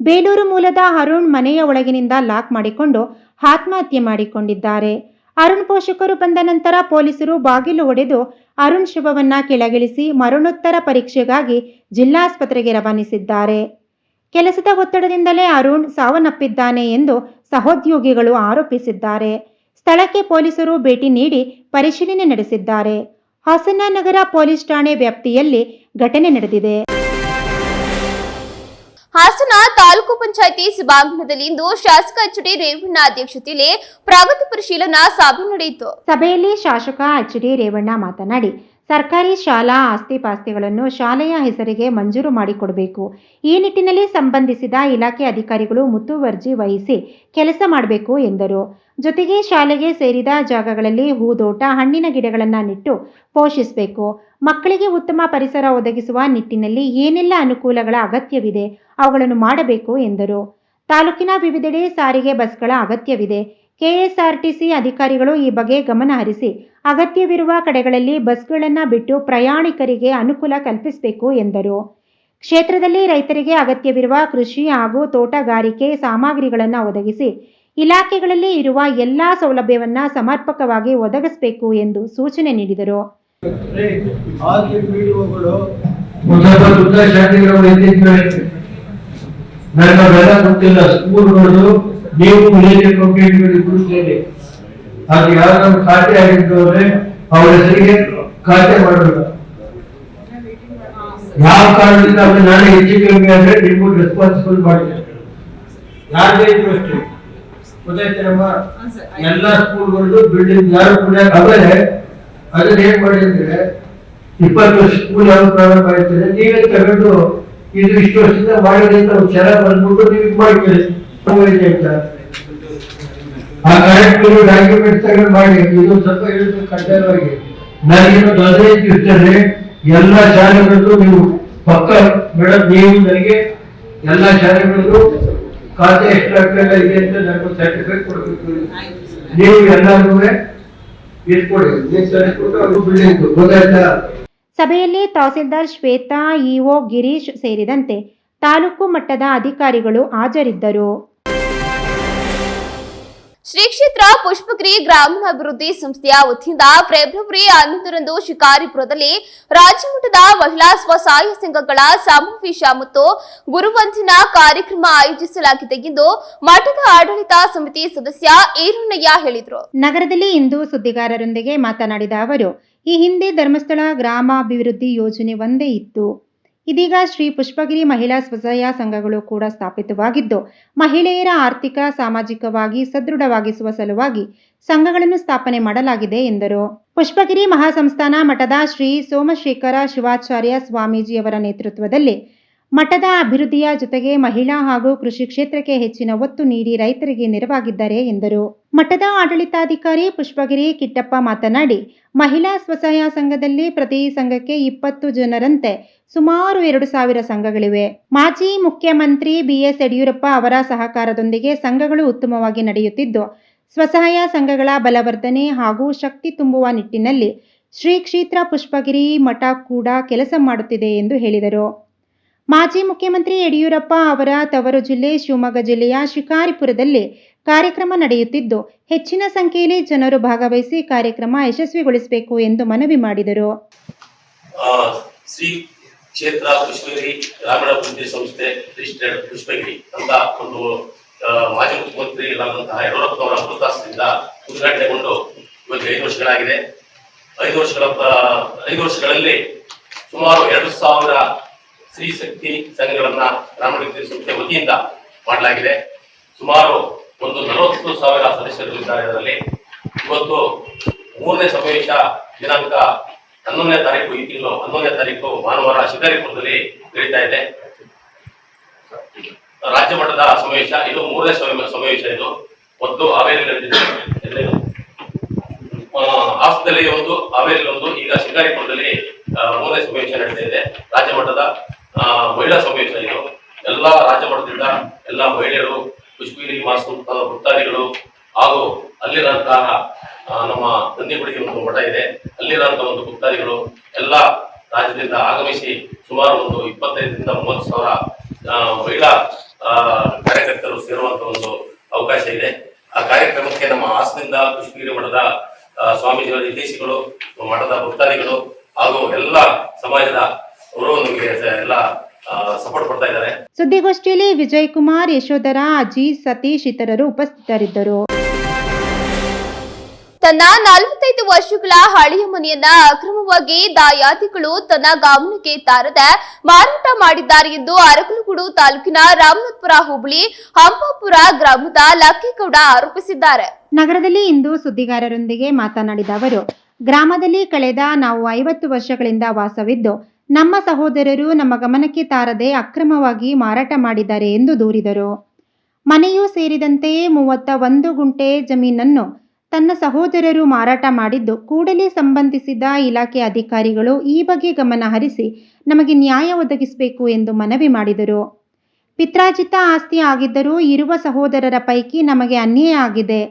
ಬೇಲೂರು ಮೂಲದ ಅರುಣ್ ಮನೆಯ ಒಳಗಿನಿಂದ ಲಾಕ್ ಮಾಡಿಕೊಂಡು ಆತ್ಮಹತ್ಯೆ ಮಾಡಿಕೊಂಡಿದ್ದಾರೆ. ಅರುಣ್ ಪೋಷಕರು ಬಂದ ನಂತರ ಪೊಲೀಸರು ಬಾಗಿಲು ಒಡೆದು ಅರುಣ್ ಶವವನ್ನ ಕೆಳಗಿಳಿಸಿ ಮರಣೋತ್ತರ ಪರೀಕ್ಷೆಗಾಗಿ ಜಿಲ್ಲಾಸ್ಪತ್ರೆಗೆ ರವಾನಿಸಿದ್ದಾರೆ. ಕೆಲಸದ ಒತ್ತಡದಿಂದಲೇ ಅರುಣ್ ಸಾವನ್ನಪ್ಪಿದ್ದಾನೆ ಎಂದು ಸಹೋದ್ಯೋಗಿಗಳು ಆರೋಪಿಸಿದ್ದಾರೆ. ಸ್ಥಳಕ್ಕೆ ಪೊಲೀಸರು ಭೇಟಿ ನೀಡಿ ಪರಿಶೀಲನೆ ನಡೆಸಿದ್ದಾರೆ. ಹಾಸನ ನಗರ ಪೊಲೀಸ್ ಠಾಣೆ ವ್ಯಾಪ್ತಿಯಲ್ಲಿ ಘಟನೆ ನಡೆದಿದೆ. ಹಾಸನ ತಾಲೂಕು ಪಂಚಾಯಿತಿ ಸಭಾಂಗಣದಲ್ಲಿ ಇಂದು ಶಾಸಕ ಎಚ್ ಡಿ ರೇವಣ್ಣ ಅಧ್ಯಕ್ಷತೆಯಲ್ಲಿ ಪ್ರಗತಿ ಪರಿಶೀಲನಾ ಸಭೆ ನಡೆಯಿತು. ಸಭೆಯಲ್ಲಿ ಶಾಸಕ ಎಚ್ ಡಿ ರೇವಣ್ಣ ಮಾತನಾಡಿ, ಸರ್ಕಾರಿ ಶಾಲಾ ಆಸ್ತಿಪಾಸ್ತಿಗಳನ್ನು ಶಾಲೆಯ ಹೆಸರಿಗೆ ಮಂಜೂರು ಮಾಡಿಕೊಡಬೇಕು. ಈ ನಿಟ್ಟಿನಲ್ಲಿ ಸಂಬಂಧಿಸಿದ ಇಲಾಖೆ ಅಧಿಕಾರಿಗಳು ಮುತುವರ್ಜಿ ವಹಿಸಿ ಕೆಲಸ ಮಾಡಬೇಕು ಎಂದರು. ಜೊತೆಗೆ ಶಾಲೆಗೆ ಸೇರಿದ ಜಾಗಗಳಲ್ಲಿ ಹೂದೋಟ, ಹಣ್ಣಿನ ಗಿಡಗಳನ್ನು ನೆಟ್ಟು ಪೋಷಿಸಬೇಕು. ಮಕ್ಕಳಿಗೆ ಉತ್ತಮ ಪರಿಸರ ಒದಗಿಸುವ ನಿಟ್ಟಿನಲ್ಲಿ ಏನೆಲ್ಲ ಅನುಕೂಲಗಳ ಅಗತ್ಯವಿದೆ ಅವುಗಳನ್ನು ಮಾಡಬೇಕು ಎಂದರು. ತಾಲೂಕಿನ ವಿವಿಧೆಡೆ ಸಾರಿಗೆ ಬಸ್ಗಳ ಅಗತ್ಯವಿದೆ. ಕೆಎಸ್ಆರ್ಟಿಸಿ ಅಧಿಕಾರಿಗಳು ಈ ಬಗ್ಗೆ ಗಮನ ಹರಿಸಿ ಅಗತ್ಯವಿರುವ ಕಡೆಗಳಲ್ಲಿ ಬಸ್ಗಳನ್ನು ಬಿಟ್ಟು ಪ್ರಯಾಣಿಕರಿಗೆ ಅನುಕೂಲ ಕಲ್ಪಿಸಬೇಕು ಎಂದರು. ಕ್ಷೇತ್ರದಲ್ಲಿ ರೈತರಿಗೆ ಅಗತ್ಯವಿರುವ ಕೃಷಿ ಹಾಗೂ ತೋಟಗಾರಿಕೆ ಸಾಮಗ್ರಿಗಳನ್ನು ಒದಗಿಸಿ ಇಲಾಖೆಗಳಲ್ಲಿ ಇರುವ ಎಲ್ಲ ಸೌಲಭ್ಯವನ್ನು ಸಮರ್ಪಕವಾಗಿ ಒದಗಿಸಬೇಕು ಎಂದು ಸೂಚನೆ ನೀಡಿದರು ಆಸ್ತಿ ಪೀಡಿಗಳು ಒಂದು ಸ್ವಲ್ಪ ದುಡ್ಡ ಶಾಲೆಗಳು ಎತ್ತಿದ್ರೆ ನನಗೆ ಅವೆಲ್ಲ ಗೊತ್ತಿಲ್ಲ. ಸ್ಕೂಲ್ಗಳು ನೀವು ರಿಲೇಟೆಡ್ ಕಂಪ್ಲೇಂಟ್ಗಳು ಮಾಡಿ ಸೇರಿ ಅದು ಯಾರು ಖಾತೆ ಅಂದ್ರೆ ಅವ್ರ ಹೆಸರಿಗೆ ಖಾತೆ ಮಾಡಬೇಕು ಯಾವ ಕಾರಣದಿಂದ ಅವ್ರು ನಾಳೆ ಹೆಚ್ಚು ಕಮ್ಮಿ ಆದ್ರೆ ನೀವು ರೆಸ್ಪಾನ್ಸಿಬಲ್ ಮಾಡ್ತೀವಿ ಯಾರೇ ಇದ್ರು ಅಷ್ಟೇ? ಗೊತ್ತಾಯ್ತೇನಮ್ಮ? ಎಲ್ಲ ಸ್ಕೂಲ್ಗಳು ಬಿಲ್ಡಿಂಗ್ ಯಾರು ಕೂಡ ಆಮೇಲೆ ಅದನ್ನ ಏನ್ ಮಾಡಿದ್ರೆ? ಇಪ್ಪತ್ತು ಸ್ಕೂಲ್ ಯಾವ್ದು ಪ್ರಾರಂಭ ಆಯ್ತದೆ? ನೀವೇ ತಗೊಂಡು ಇದು ಇಷ್ಟು ವರ್ಷದಿಂದ ಮಾಡಿದೆ ಅಂತ ವಿಚಾರ ಬಂದ್ಬಿಟ್ಟು ನೀವು ಇದು ಮಾಡ್ಕೊಳ್ಳಿ. ಆ ಕರೆಕ್ಟ್ ಡಾಕ್ಯುಮೆಂಟ್ಸ್ ಮಾಡಿ. ಇದು ಸ್ವಲ್ಪ ಹೇಳಿದ್ರು ಕಡ್ಡಾಯವಾಗಿ. ನನಗಿನ್ನೊಂದು ಹದಿನೈದು ಇರ್ತದೆ. ಎಲ್ಲ ಶಾಲೆಗಳಲ್ಲೂ ನೀವು ಪಕ್ಕ ಮೇಡಮ್, ನೀವು ನನಗೆ ಎಲ್ಲ ಶಾಲೆಗಳಲ್ಲೂ ಖಾತೆ ಎಷ್ಟಾಗ್ತದೆ ಇದೆ ಅಂತ ನನಗೆ ಸರ್ಟಿಫಿಕೇಟ್ ಕೊಡಬೇಕು. ನೀವು ಎಲ್ಲರೂ ಇಟ್ಕೊಡಿ ನೀವು ತರಿಸ್ಕೊಟ್ಟು ಅದು ಬಿಲ್ಡಿಂಗ್ ಗೊತ್ತಾಯ್ತಾ? ಸಭೆಯಲ್ಲಿ ತಹಸೀಲ್ದಾರ್ ಶ್ವೇತಾ ಇಒ ಗಿರೀಶ್ ಸೇರಿದಂತೆ ತಾಲೂಕು ಮಟ್ಟದ ಅಧಿಕಾರಿಗಳು ಹಾಜರಿದ್ದರು. ಶ್ರೀ ಕ್ಷೇತ್ರ ಪುಷ್ಪಗಿರಿ ಗ್ರಾಮೀಣಾಭಿವೃದ್ಧಿ ಸಂಸ್ಥೆಯ ವತಿಯಿಂದ ಫೆಬ್ರವರಿ ಹನ್ನೊಂದರಂದು ಶಿಕಾರಿಪುರದಲ್ಲಿ ರಾಜ್ಯಮಟ್ಟದ ಮಹಿಳಾ ಸ್ವಸಹಾಯ ಸಂಘಗಳ ಸಮಾವೇಶ ಮತ್ತು ಗುರುವಂದಿನ ಕಾರ್ಯಕ್ರಮ ಆಯೋಜಿಸಲಾಗಿದೆ ಎಂದು ಮಠದ ಆಡಳಿತ ಸಮಿತಿ ಸದಸ್ಯ ಈರಣ್ಣಯ್ಯ ಹೇಳಿದರು. ನಗರದಲ್ಲಿ ಇಂದು ಸುದ್ದಿಗಾರರೊಂದಿಗೆ ಮಾತನಾಡಿದ ಅವರು ಈ ಹಿಂದೆ ಧರ್ಮಸ್ಥಳ ಗ್ರಾಮಾಭಿವೃದ್ಧಿ ಯೋಜನೆ ಒಂದೇ ಇತ್ತು. ಇದೀಗ ಶ್ರೀ ಪುಷ್ಪಗಿರಿ ಮಹಿಳಾ ಸ್ವಸಹಾಯ ಸಂಘಗಳು ಕೂಡ ಸ್ಥಾಪಿತವಾಗಿದ್ದು, ಮಹಿಳೆಯರ ಆರ್ಥಿಕ, ಸಾಮಾಜಿಕವಾಗಿ ಸದೃಢವಾಗಿಸುವ ಸಲುವಾಗಿ ಸಂಘಗಳನ್ನು ಸ್ಥಾಪನೆ ಮಾಡಲಾಗಿದೆ ಎಂದರು. ಪುಷ್ಪಗಿರಿ ಮಹಾಸಂಸ್ಥಾನ ಮಠದ ಶ್ರೀ ಸೋಮಶೇಖರ ಶಿವಾಚಾರ್ಯ ಸ್ವಾಮೀಜಿಯವರ ನೇತೃತ್ವದಲ್ಲಿ ಮಠದ ಅಭಿವೃದ್ಧಿಯ ಜೊತೆಗೆ ಮಹಿಳಾ ಹಾಗೂ ಕೃಷಿ ಕ್ಷೇತ್ರಕ್ಕೆ ಹೆಚ್ಚಿನ ಒತ್ತು ನೀಡಿ ರೈತರಿಗೆ ನೆರವಾಗಿದ್ದಾರೆ ಎಂದರು. ಮಠದ ಆಡಳಿತಾಧಿಕಾರಿ ಪುಷ್ಪಗಿರಿ ಕಿಟ್ಟಪ್ಪ ಮಾತನಾಡಿ, ಮಹಿಳಾ ಸ್ವಸಹಾಯ ಸಂಘದಲ್ಲಿ ಪ್ರತಿ ಸಂಘಕ್ಕೆ ಇಪ್ಪತ್ತು ಜನರಂತೆ ಸುಮಾರು ಎರಡು ಸಾವಿರ ಸಂಘಗಳಿವೆ. ಮಾಜಿ ಮುಖ್ಯಮಂತ್ರಿ ಬಿಎಸ್ ಯಡಿಯೂರಪ್ಪ ಅವರ ಸಹಕಾರದೊಂದಿಗೆ ಸಂಘಗಳು ಉತ್ತಮವಾಗಿ ನಡೆಯುತ್ತಿದ್ದು, ಸ್ವಸಹಾಯ ಸಂಘಗಳ ಬಲವರ್ಧನೆ ಹಾಗೂ ಶಕ್ತಿ ತುಂಬುವ ನಿಟ್ಟಿನಲ್ಲಿ ಶ್ರೀ ಕ್ಷೇತ್ರ ಪುಷ್ಪಗಿರಿ ಮಠ ಕೂಡ ಕೆಲಸ ಮಾಡುತ್ತಿದೆ ಎಂದು ಹೇಳಿದರು. ಮಾಜಿ ಮುಖ್ಯಮಂತ್ರಿ ಯಡಿಯೂರಪ್ಪ ಅವರ ತವರು ಜಿಲ್ಲೆ ಶಿವಮೊಗ್ಗ ಜಿಲ್ಲೆಯ ಶಿಕಾರಿಪುರದಲ್ಲಿ ಕಾರ್ಯಕ್ರಮ ನಡೆಯುತ್ತಿದ್ದು, ಹೆಚ್ಚಿನ ಸಂಖ್ಯೆಯಲ್ಲಿ ಜನರು ಭಾಗವಹಿಸಿ ಕಾರ್ಯಕ್ರಮ ಯಶಸ್ವಿಗೊಳಿಸಬೇಕು ಎಂದು ಮನವಿ ಮಾಡಿದರು. ಶ್ರೀ ಕ್ಷೇತ್ರ ಪುಷ್ಪಗಿರಿ ಗ್ರಾಮೀಣಾಭಿವೃದ್ಧಿ ಸಂಸ್ಥೆ ರಿಜಿಸ್ಟರ್ಡ್ ಪುಷ್ಪಗಿರಿ ಅಂತ ಒಂದು ಮಾಜಿ ಮುಖ್ಯಮಂತ್ರಿ ಇಲ್ಲದಂತಹ ಯಡಿಯೂರಪ್ಪ ಅವರ ಹುತಾಸದಿಂದ ಉದ್ಘಾಟನೆಗೊಂಡು ಇವತ್ತು ಐದು ವರ್ಷಗಳಾಗಿದೆ. ಐದು ವರ್ಷಗಳ ಐದು ವರ್ಷಗಳಲ್ಲಿ ಸುಮಾರು ಎರಡು ಸಾವಿರ ಸ್ತ್ರೀ ಶಕ್ತಿ ಸಂಘಗಳನ್ನ ಗ್ರಾಮೀಣಾಭಿವೃದ್ಧಿ ಸಂಸ್ಥೆ ವತಿಯಿಂದ ಮಾಡಲಾಗಿದೆ. ಸುಮಾರು ಒಂದು ನಲವತ್ತು ಸಾವಿರ ಸದಸ್ಯರಿದ್ದಾರೆ ಅದರಲ್ಲಿ ಇವತ್ತು ಮೂರನೇ ಸಮಾವೇಶ ದಿನಾಂಕ ಹನ್ನೊಂದನೇ ತಾರೀಕು, ಈ ತಿಂಗಳು ಹನ್ನೊಂದನೇ ತಾರೀಕು, ಭಾನುವಾರ ಶಿಕಾರಿಪುರದಲ್ಲಿ ನಡೀತಾ ಇದೆ. ರಾಜ್ಯ ಮಟ್ಟದ ಸಮಾವೇಶ, ಇದು ಮೂರನೇ ಸಮ- ಸಮಾವೇಶ ಇದು. ಒಂದು ಹಾವೇರಿ ಹಾಸ್ಪಿಟಲ್ ಒಂದು ಹಾವೇರಿ ಒಂದು, ಈಗ ಶಿಕಾರಿಪುರದಲ್ಲಿ ಮೂರನೇ ಸಮಾವೇಶ ನಡೀತಾ ಇದೆ. ರಾಜ್ಯ ಮಟ್ಟದ ಮಹಿಳಾ ಸಮಾವೇಶ ಇದು. ಎಲ್ಲಾ ರಾಜ್ಯ ಮಟ್ಟದಿಂದ ಎಲ್ಲಾ ಮಹಿಳೆಯರು ಪುಷ್ಪಿಲಿ ಮಾಸ್ ಭಕ್ತಾದಿಗಳು ಹಾಗೂ ಅಲ್ಲಿರಂತಹ ಆ, ನಮ್ಮ ನಂದಿಗುಡಿಗೆ ಒಂದು ಮಠ ಇದೆ. ಅಲ್ಲಿರುವಂತಹ ಒಂದು ಭಕ್ತಾದಿಗಳು ಎಲ್ಲ ರಾಜ್ಯದಿಂದ ಆಗಮಿಸಿ ಸುಮಾರು ಒಂದು ಇಪ್ಪತ್ತೈದರಿಂದ ಮೂವತ್ತು ಸಾವಿರ ಆ, ಮಹಿಳಾ ಆ, ಕಾರ್ಯಕರ್ತರು ಸೇರುವಂತ ಒಂದು ಅವಕಾಶ ಇದೆ. ಆ ಕಾರ್ಯಕ್ರಮಕ್ಕೆ ನಮ್ಮ ಹಾಸನದಿಂದ ಕುಷ್ಪಿರಿ ಮಠದ ಸ್ವಾಮೀಜಿಗಳ ನಿರ್ದೇಶಿಗಳು ಮಠದ ಭಕ್ತಾದಿಗಳು ಹಾಗೂ ಎಲ್ಲ ಸಮಾಜದ ಅವರು ನಮಗೆ ಎಲ್ಲ ಸಪೋರ್ಟ್ ಕೊಡ್ತಾ ಇದ್ದಾರೆ. ಸುದ್ದಿಗೋಷ್ಠಿಯಲ್ಲಿ ವಿಜಯ್ ಕುಮಾರ್ ಯಶೋಧರ ಅಜಿ ಸತೀಶ್ ಇತರರು ಉಪಸ್ಥಿತರಿದ್ದರು. ತನ್ನ ನಲವತ್ತೈದು ವರ್ಷಗಳ ಹಳೆಯ ಮನೆಯನ್ನ ಅಕ್ರಮವಾಗಿ ದಾಯಾದಿಗಳು ತನ್ನ ಗಮನಕ್ಕೆ ತಾರದ ಮಾರಾಟ ಮಾಡಿದ್ದಾರೆ ಎಂದು ಅರಕಲಗೂಡು ತಾಲೂಕಿನ ರಾಮನಾಥ್ಪುರ ಹೋಬಳಿ ಹಂಪಾಪುರ ಗ್ರಾಮದ ಲಕ್ಕೇಗೌಡ ಆರೋಪಿಸಿದ್ದಾರೆ. ನಗರದಲ್ಲಿ ಇಂದು ಸುದ್ದಿಗಾರರೊಂದಿಗೆ ಮಾತನಾಡಿದ ಅವರು ಗ್ರಾಮದಲ್ಲಿ ಕಳೆದ ನಾವು ಐವತ್ತು ವರ್ಷಗಳಿಂದ ವಾಸವಿದ್ದು ನಮ್ಮ ಸಹೋದರರು ನಮ್ಮ ಗಮನಕ್ಕೆ ತಾರದೆ ಅಕ್ರಮವಾಗಿ ಮಾರಾಟ ಮಾಡಿದ್ದಾರೆ ಎಂದು ದೂರಿದರು. ಮನೆಯೂ ಸೇರಿದಂತೆ ಮೂವತ್ತ ಒಂದು ಗುಂಟೆ ಜಮೀನನ್ನು ತನ್ನ ಸಹೋದರರು ಮಾರಾಟ ಮಾಡಿದ್ದು, ಕೂಡಲೇ ಸಂಬಂಧಿಸಿದ ಇಲಾಖೆ ಅಧಿಕಾರಿಗಳು ಈ ಬಗ್ಗೆ ಗಮನ ಹರಿಸಿ ನಮಗೆ ನ್ಯಾಯ ಒದಗಿಸಬೇಕು ಎಂದು ಮನವಿ ಮಾಡಿದರು. ಪಿತ್ರಾಜಿತ ಆಸ್ತಿ ಆಗಿದ್ದರೂ ಇರುವ ಸಹೋದರರ ಪೈಕಿ ನಮಗೆ ಅನ್ಯಾಯ ಆಗಿದೆ.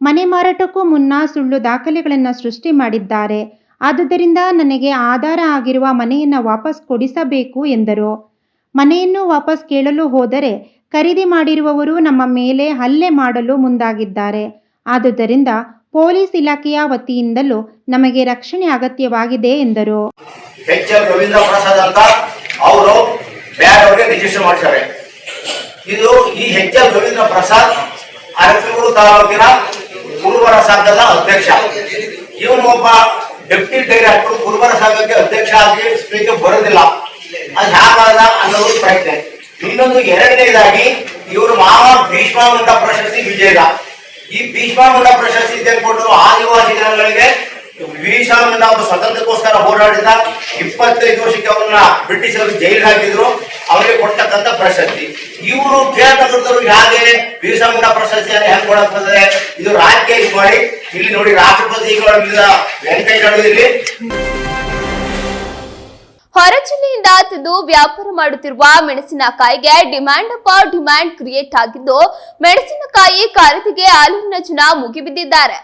ಮನೆ ಮಾರಾಟಕ್ಕೂ ಮುನ್ನ ಸುಳ್ಳು ದಾಖಲೆಗಳನ್ನು ಸೃಷ್ಟಿ ಮಾಡಿದ್ದಾರೆ. ಆದುದರಿಂದ ನನಗೆ ಆಧಾರ ಆಗಿರುವ ಮನೆಯನ್ನು ವಾಪಸ್ ಕೊಡಿಸಬೇಕು ಎಂದರು. ಮನೆಯನ್ನು ವಾಪಸ್ ಕೇಳಲು ಹೋದರೆ ಖರೀದಿ ಮಾಡಿರುವವರು ನಮ್ಮ ಮೇಲೆ ಹಲ್ಲೆ ಮಾಡಲು ಮುಂದಾಗಿದ್ದಾರೆ. ಆದುದರಿಂದ ಪೊಲೀಸ್ ಇಲಾಖೆಯ ವತಿಯಿಂದಲೂ ನಮಗೆ ರಕ್ಷಣೆ ಅಗತ್ಯವಾಗಿದೆ ಎಂದರು. ಇದು ಈ ರವೀಂದ್ರ ಪ್ರಸಾದ್ ಅರಕೂರು ತಾಲೂಕಿನ ಗುರುವರ ಸಂಘದ ಅಧ್ಯಕ್ಷ. ಇವನೊಬ್ಬ ಡೆಪ್ಟಿ ಡೈರೆಕ್ಟರ್ ಗುರುವಾರ ಸಂಘಕ್ಕೆ ಅಧ್ಯಕ್ಷ ಆಗಿ ಸ್ಪೀಕರ್ ಬರೋದಿಲ್ಲ. ಅದು ಹೇಗಾದ ಅನ್ನೋದು ಪ್ರಶ್ನೆ. ಇನ್ನೊಂದು ಎರಡನೇದಾಗಿ, ಇವರು ಮಾವ ಭೀಷ್ಮಾಮುಂಡ ಪ್ರಶಸ್ತಿ ವಿಜೇತ. ಈ ಭೀಷ್ಮಾಮುಂಡ ಪ್ರಶಸ್ತಿ ತೆಗೆದುಕೊಂಡು ಆದಿವಾಸಿ ಜನಗಳಿಗೆ ಭೀಷ್ಮಾಮುಂಡ ಅವರು ಸ್ವತಂತ್ರಕ್ಕೋಸ್ಕರ ಹೋರಾಡಿದ ಇಪ್ಪತ್ತೈದು ವರ್ಷಕ್ಕೆ ಅವರನ್ನ ಬ್ರಿಟಿಷರು ಜೈಲ್ ಹಾಕಿದ್ರು. ಅವರಿಗೆ ಕೊಟ್ಟಕ್ಕಂತ ಪ್ರಶಸ್ತಿ. ಇವರು ಕೇಳ್ತಕ್ಕಂಥವ್ರು ಹೇಗೆ ಭೀಷ್ಮಾಮುಂಡ ಪ್ರಶಸ್ತಿಯನ್ನು ಹೆಂಗ್ ಕೊಡಕ್ಕೆ ಇದು ರಾಜಕೀಯ ಮಾಡಿ ಇಲ್ಲಿ ನೋಡಿ ರಾಷ್ಟ್ರಪತಿಗಳ ವೆಂಕಯ್ಯ ಹೊರ ಜಿಲ್ಲೆಯಿಂದ ತಂದು ವ್ಯಾಪಾರ ಮಾಡುತ್ತಿರುವ ಮೆಣಸಿನಕಾಯಿಗೆ ಡಿಮ್ಯಾಂಡ್ ಫಾರ್ ಡಿಮ್ಯಾಂಡ್ ಕ್ರಿಯೇಟ್ ಆಗಿದ್ದು ಮೆಣಸಿನಕಾಯಿ ಖರೀದಿಗೆ ಆಲೂರಿನ ಜನ ಮುಗಿಬಿದ್ದಿದ್ದಾರೆ.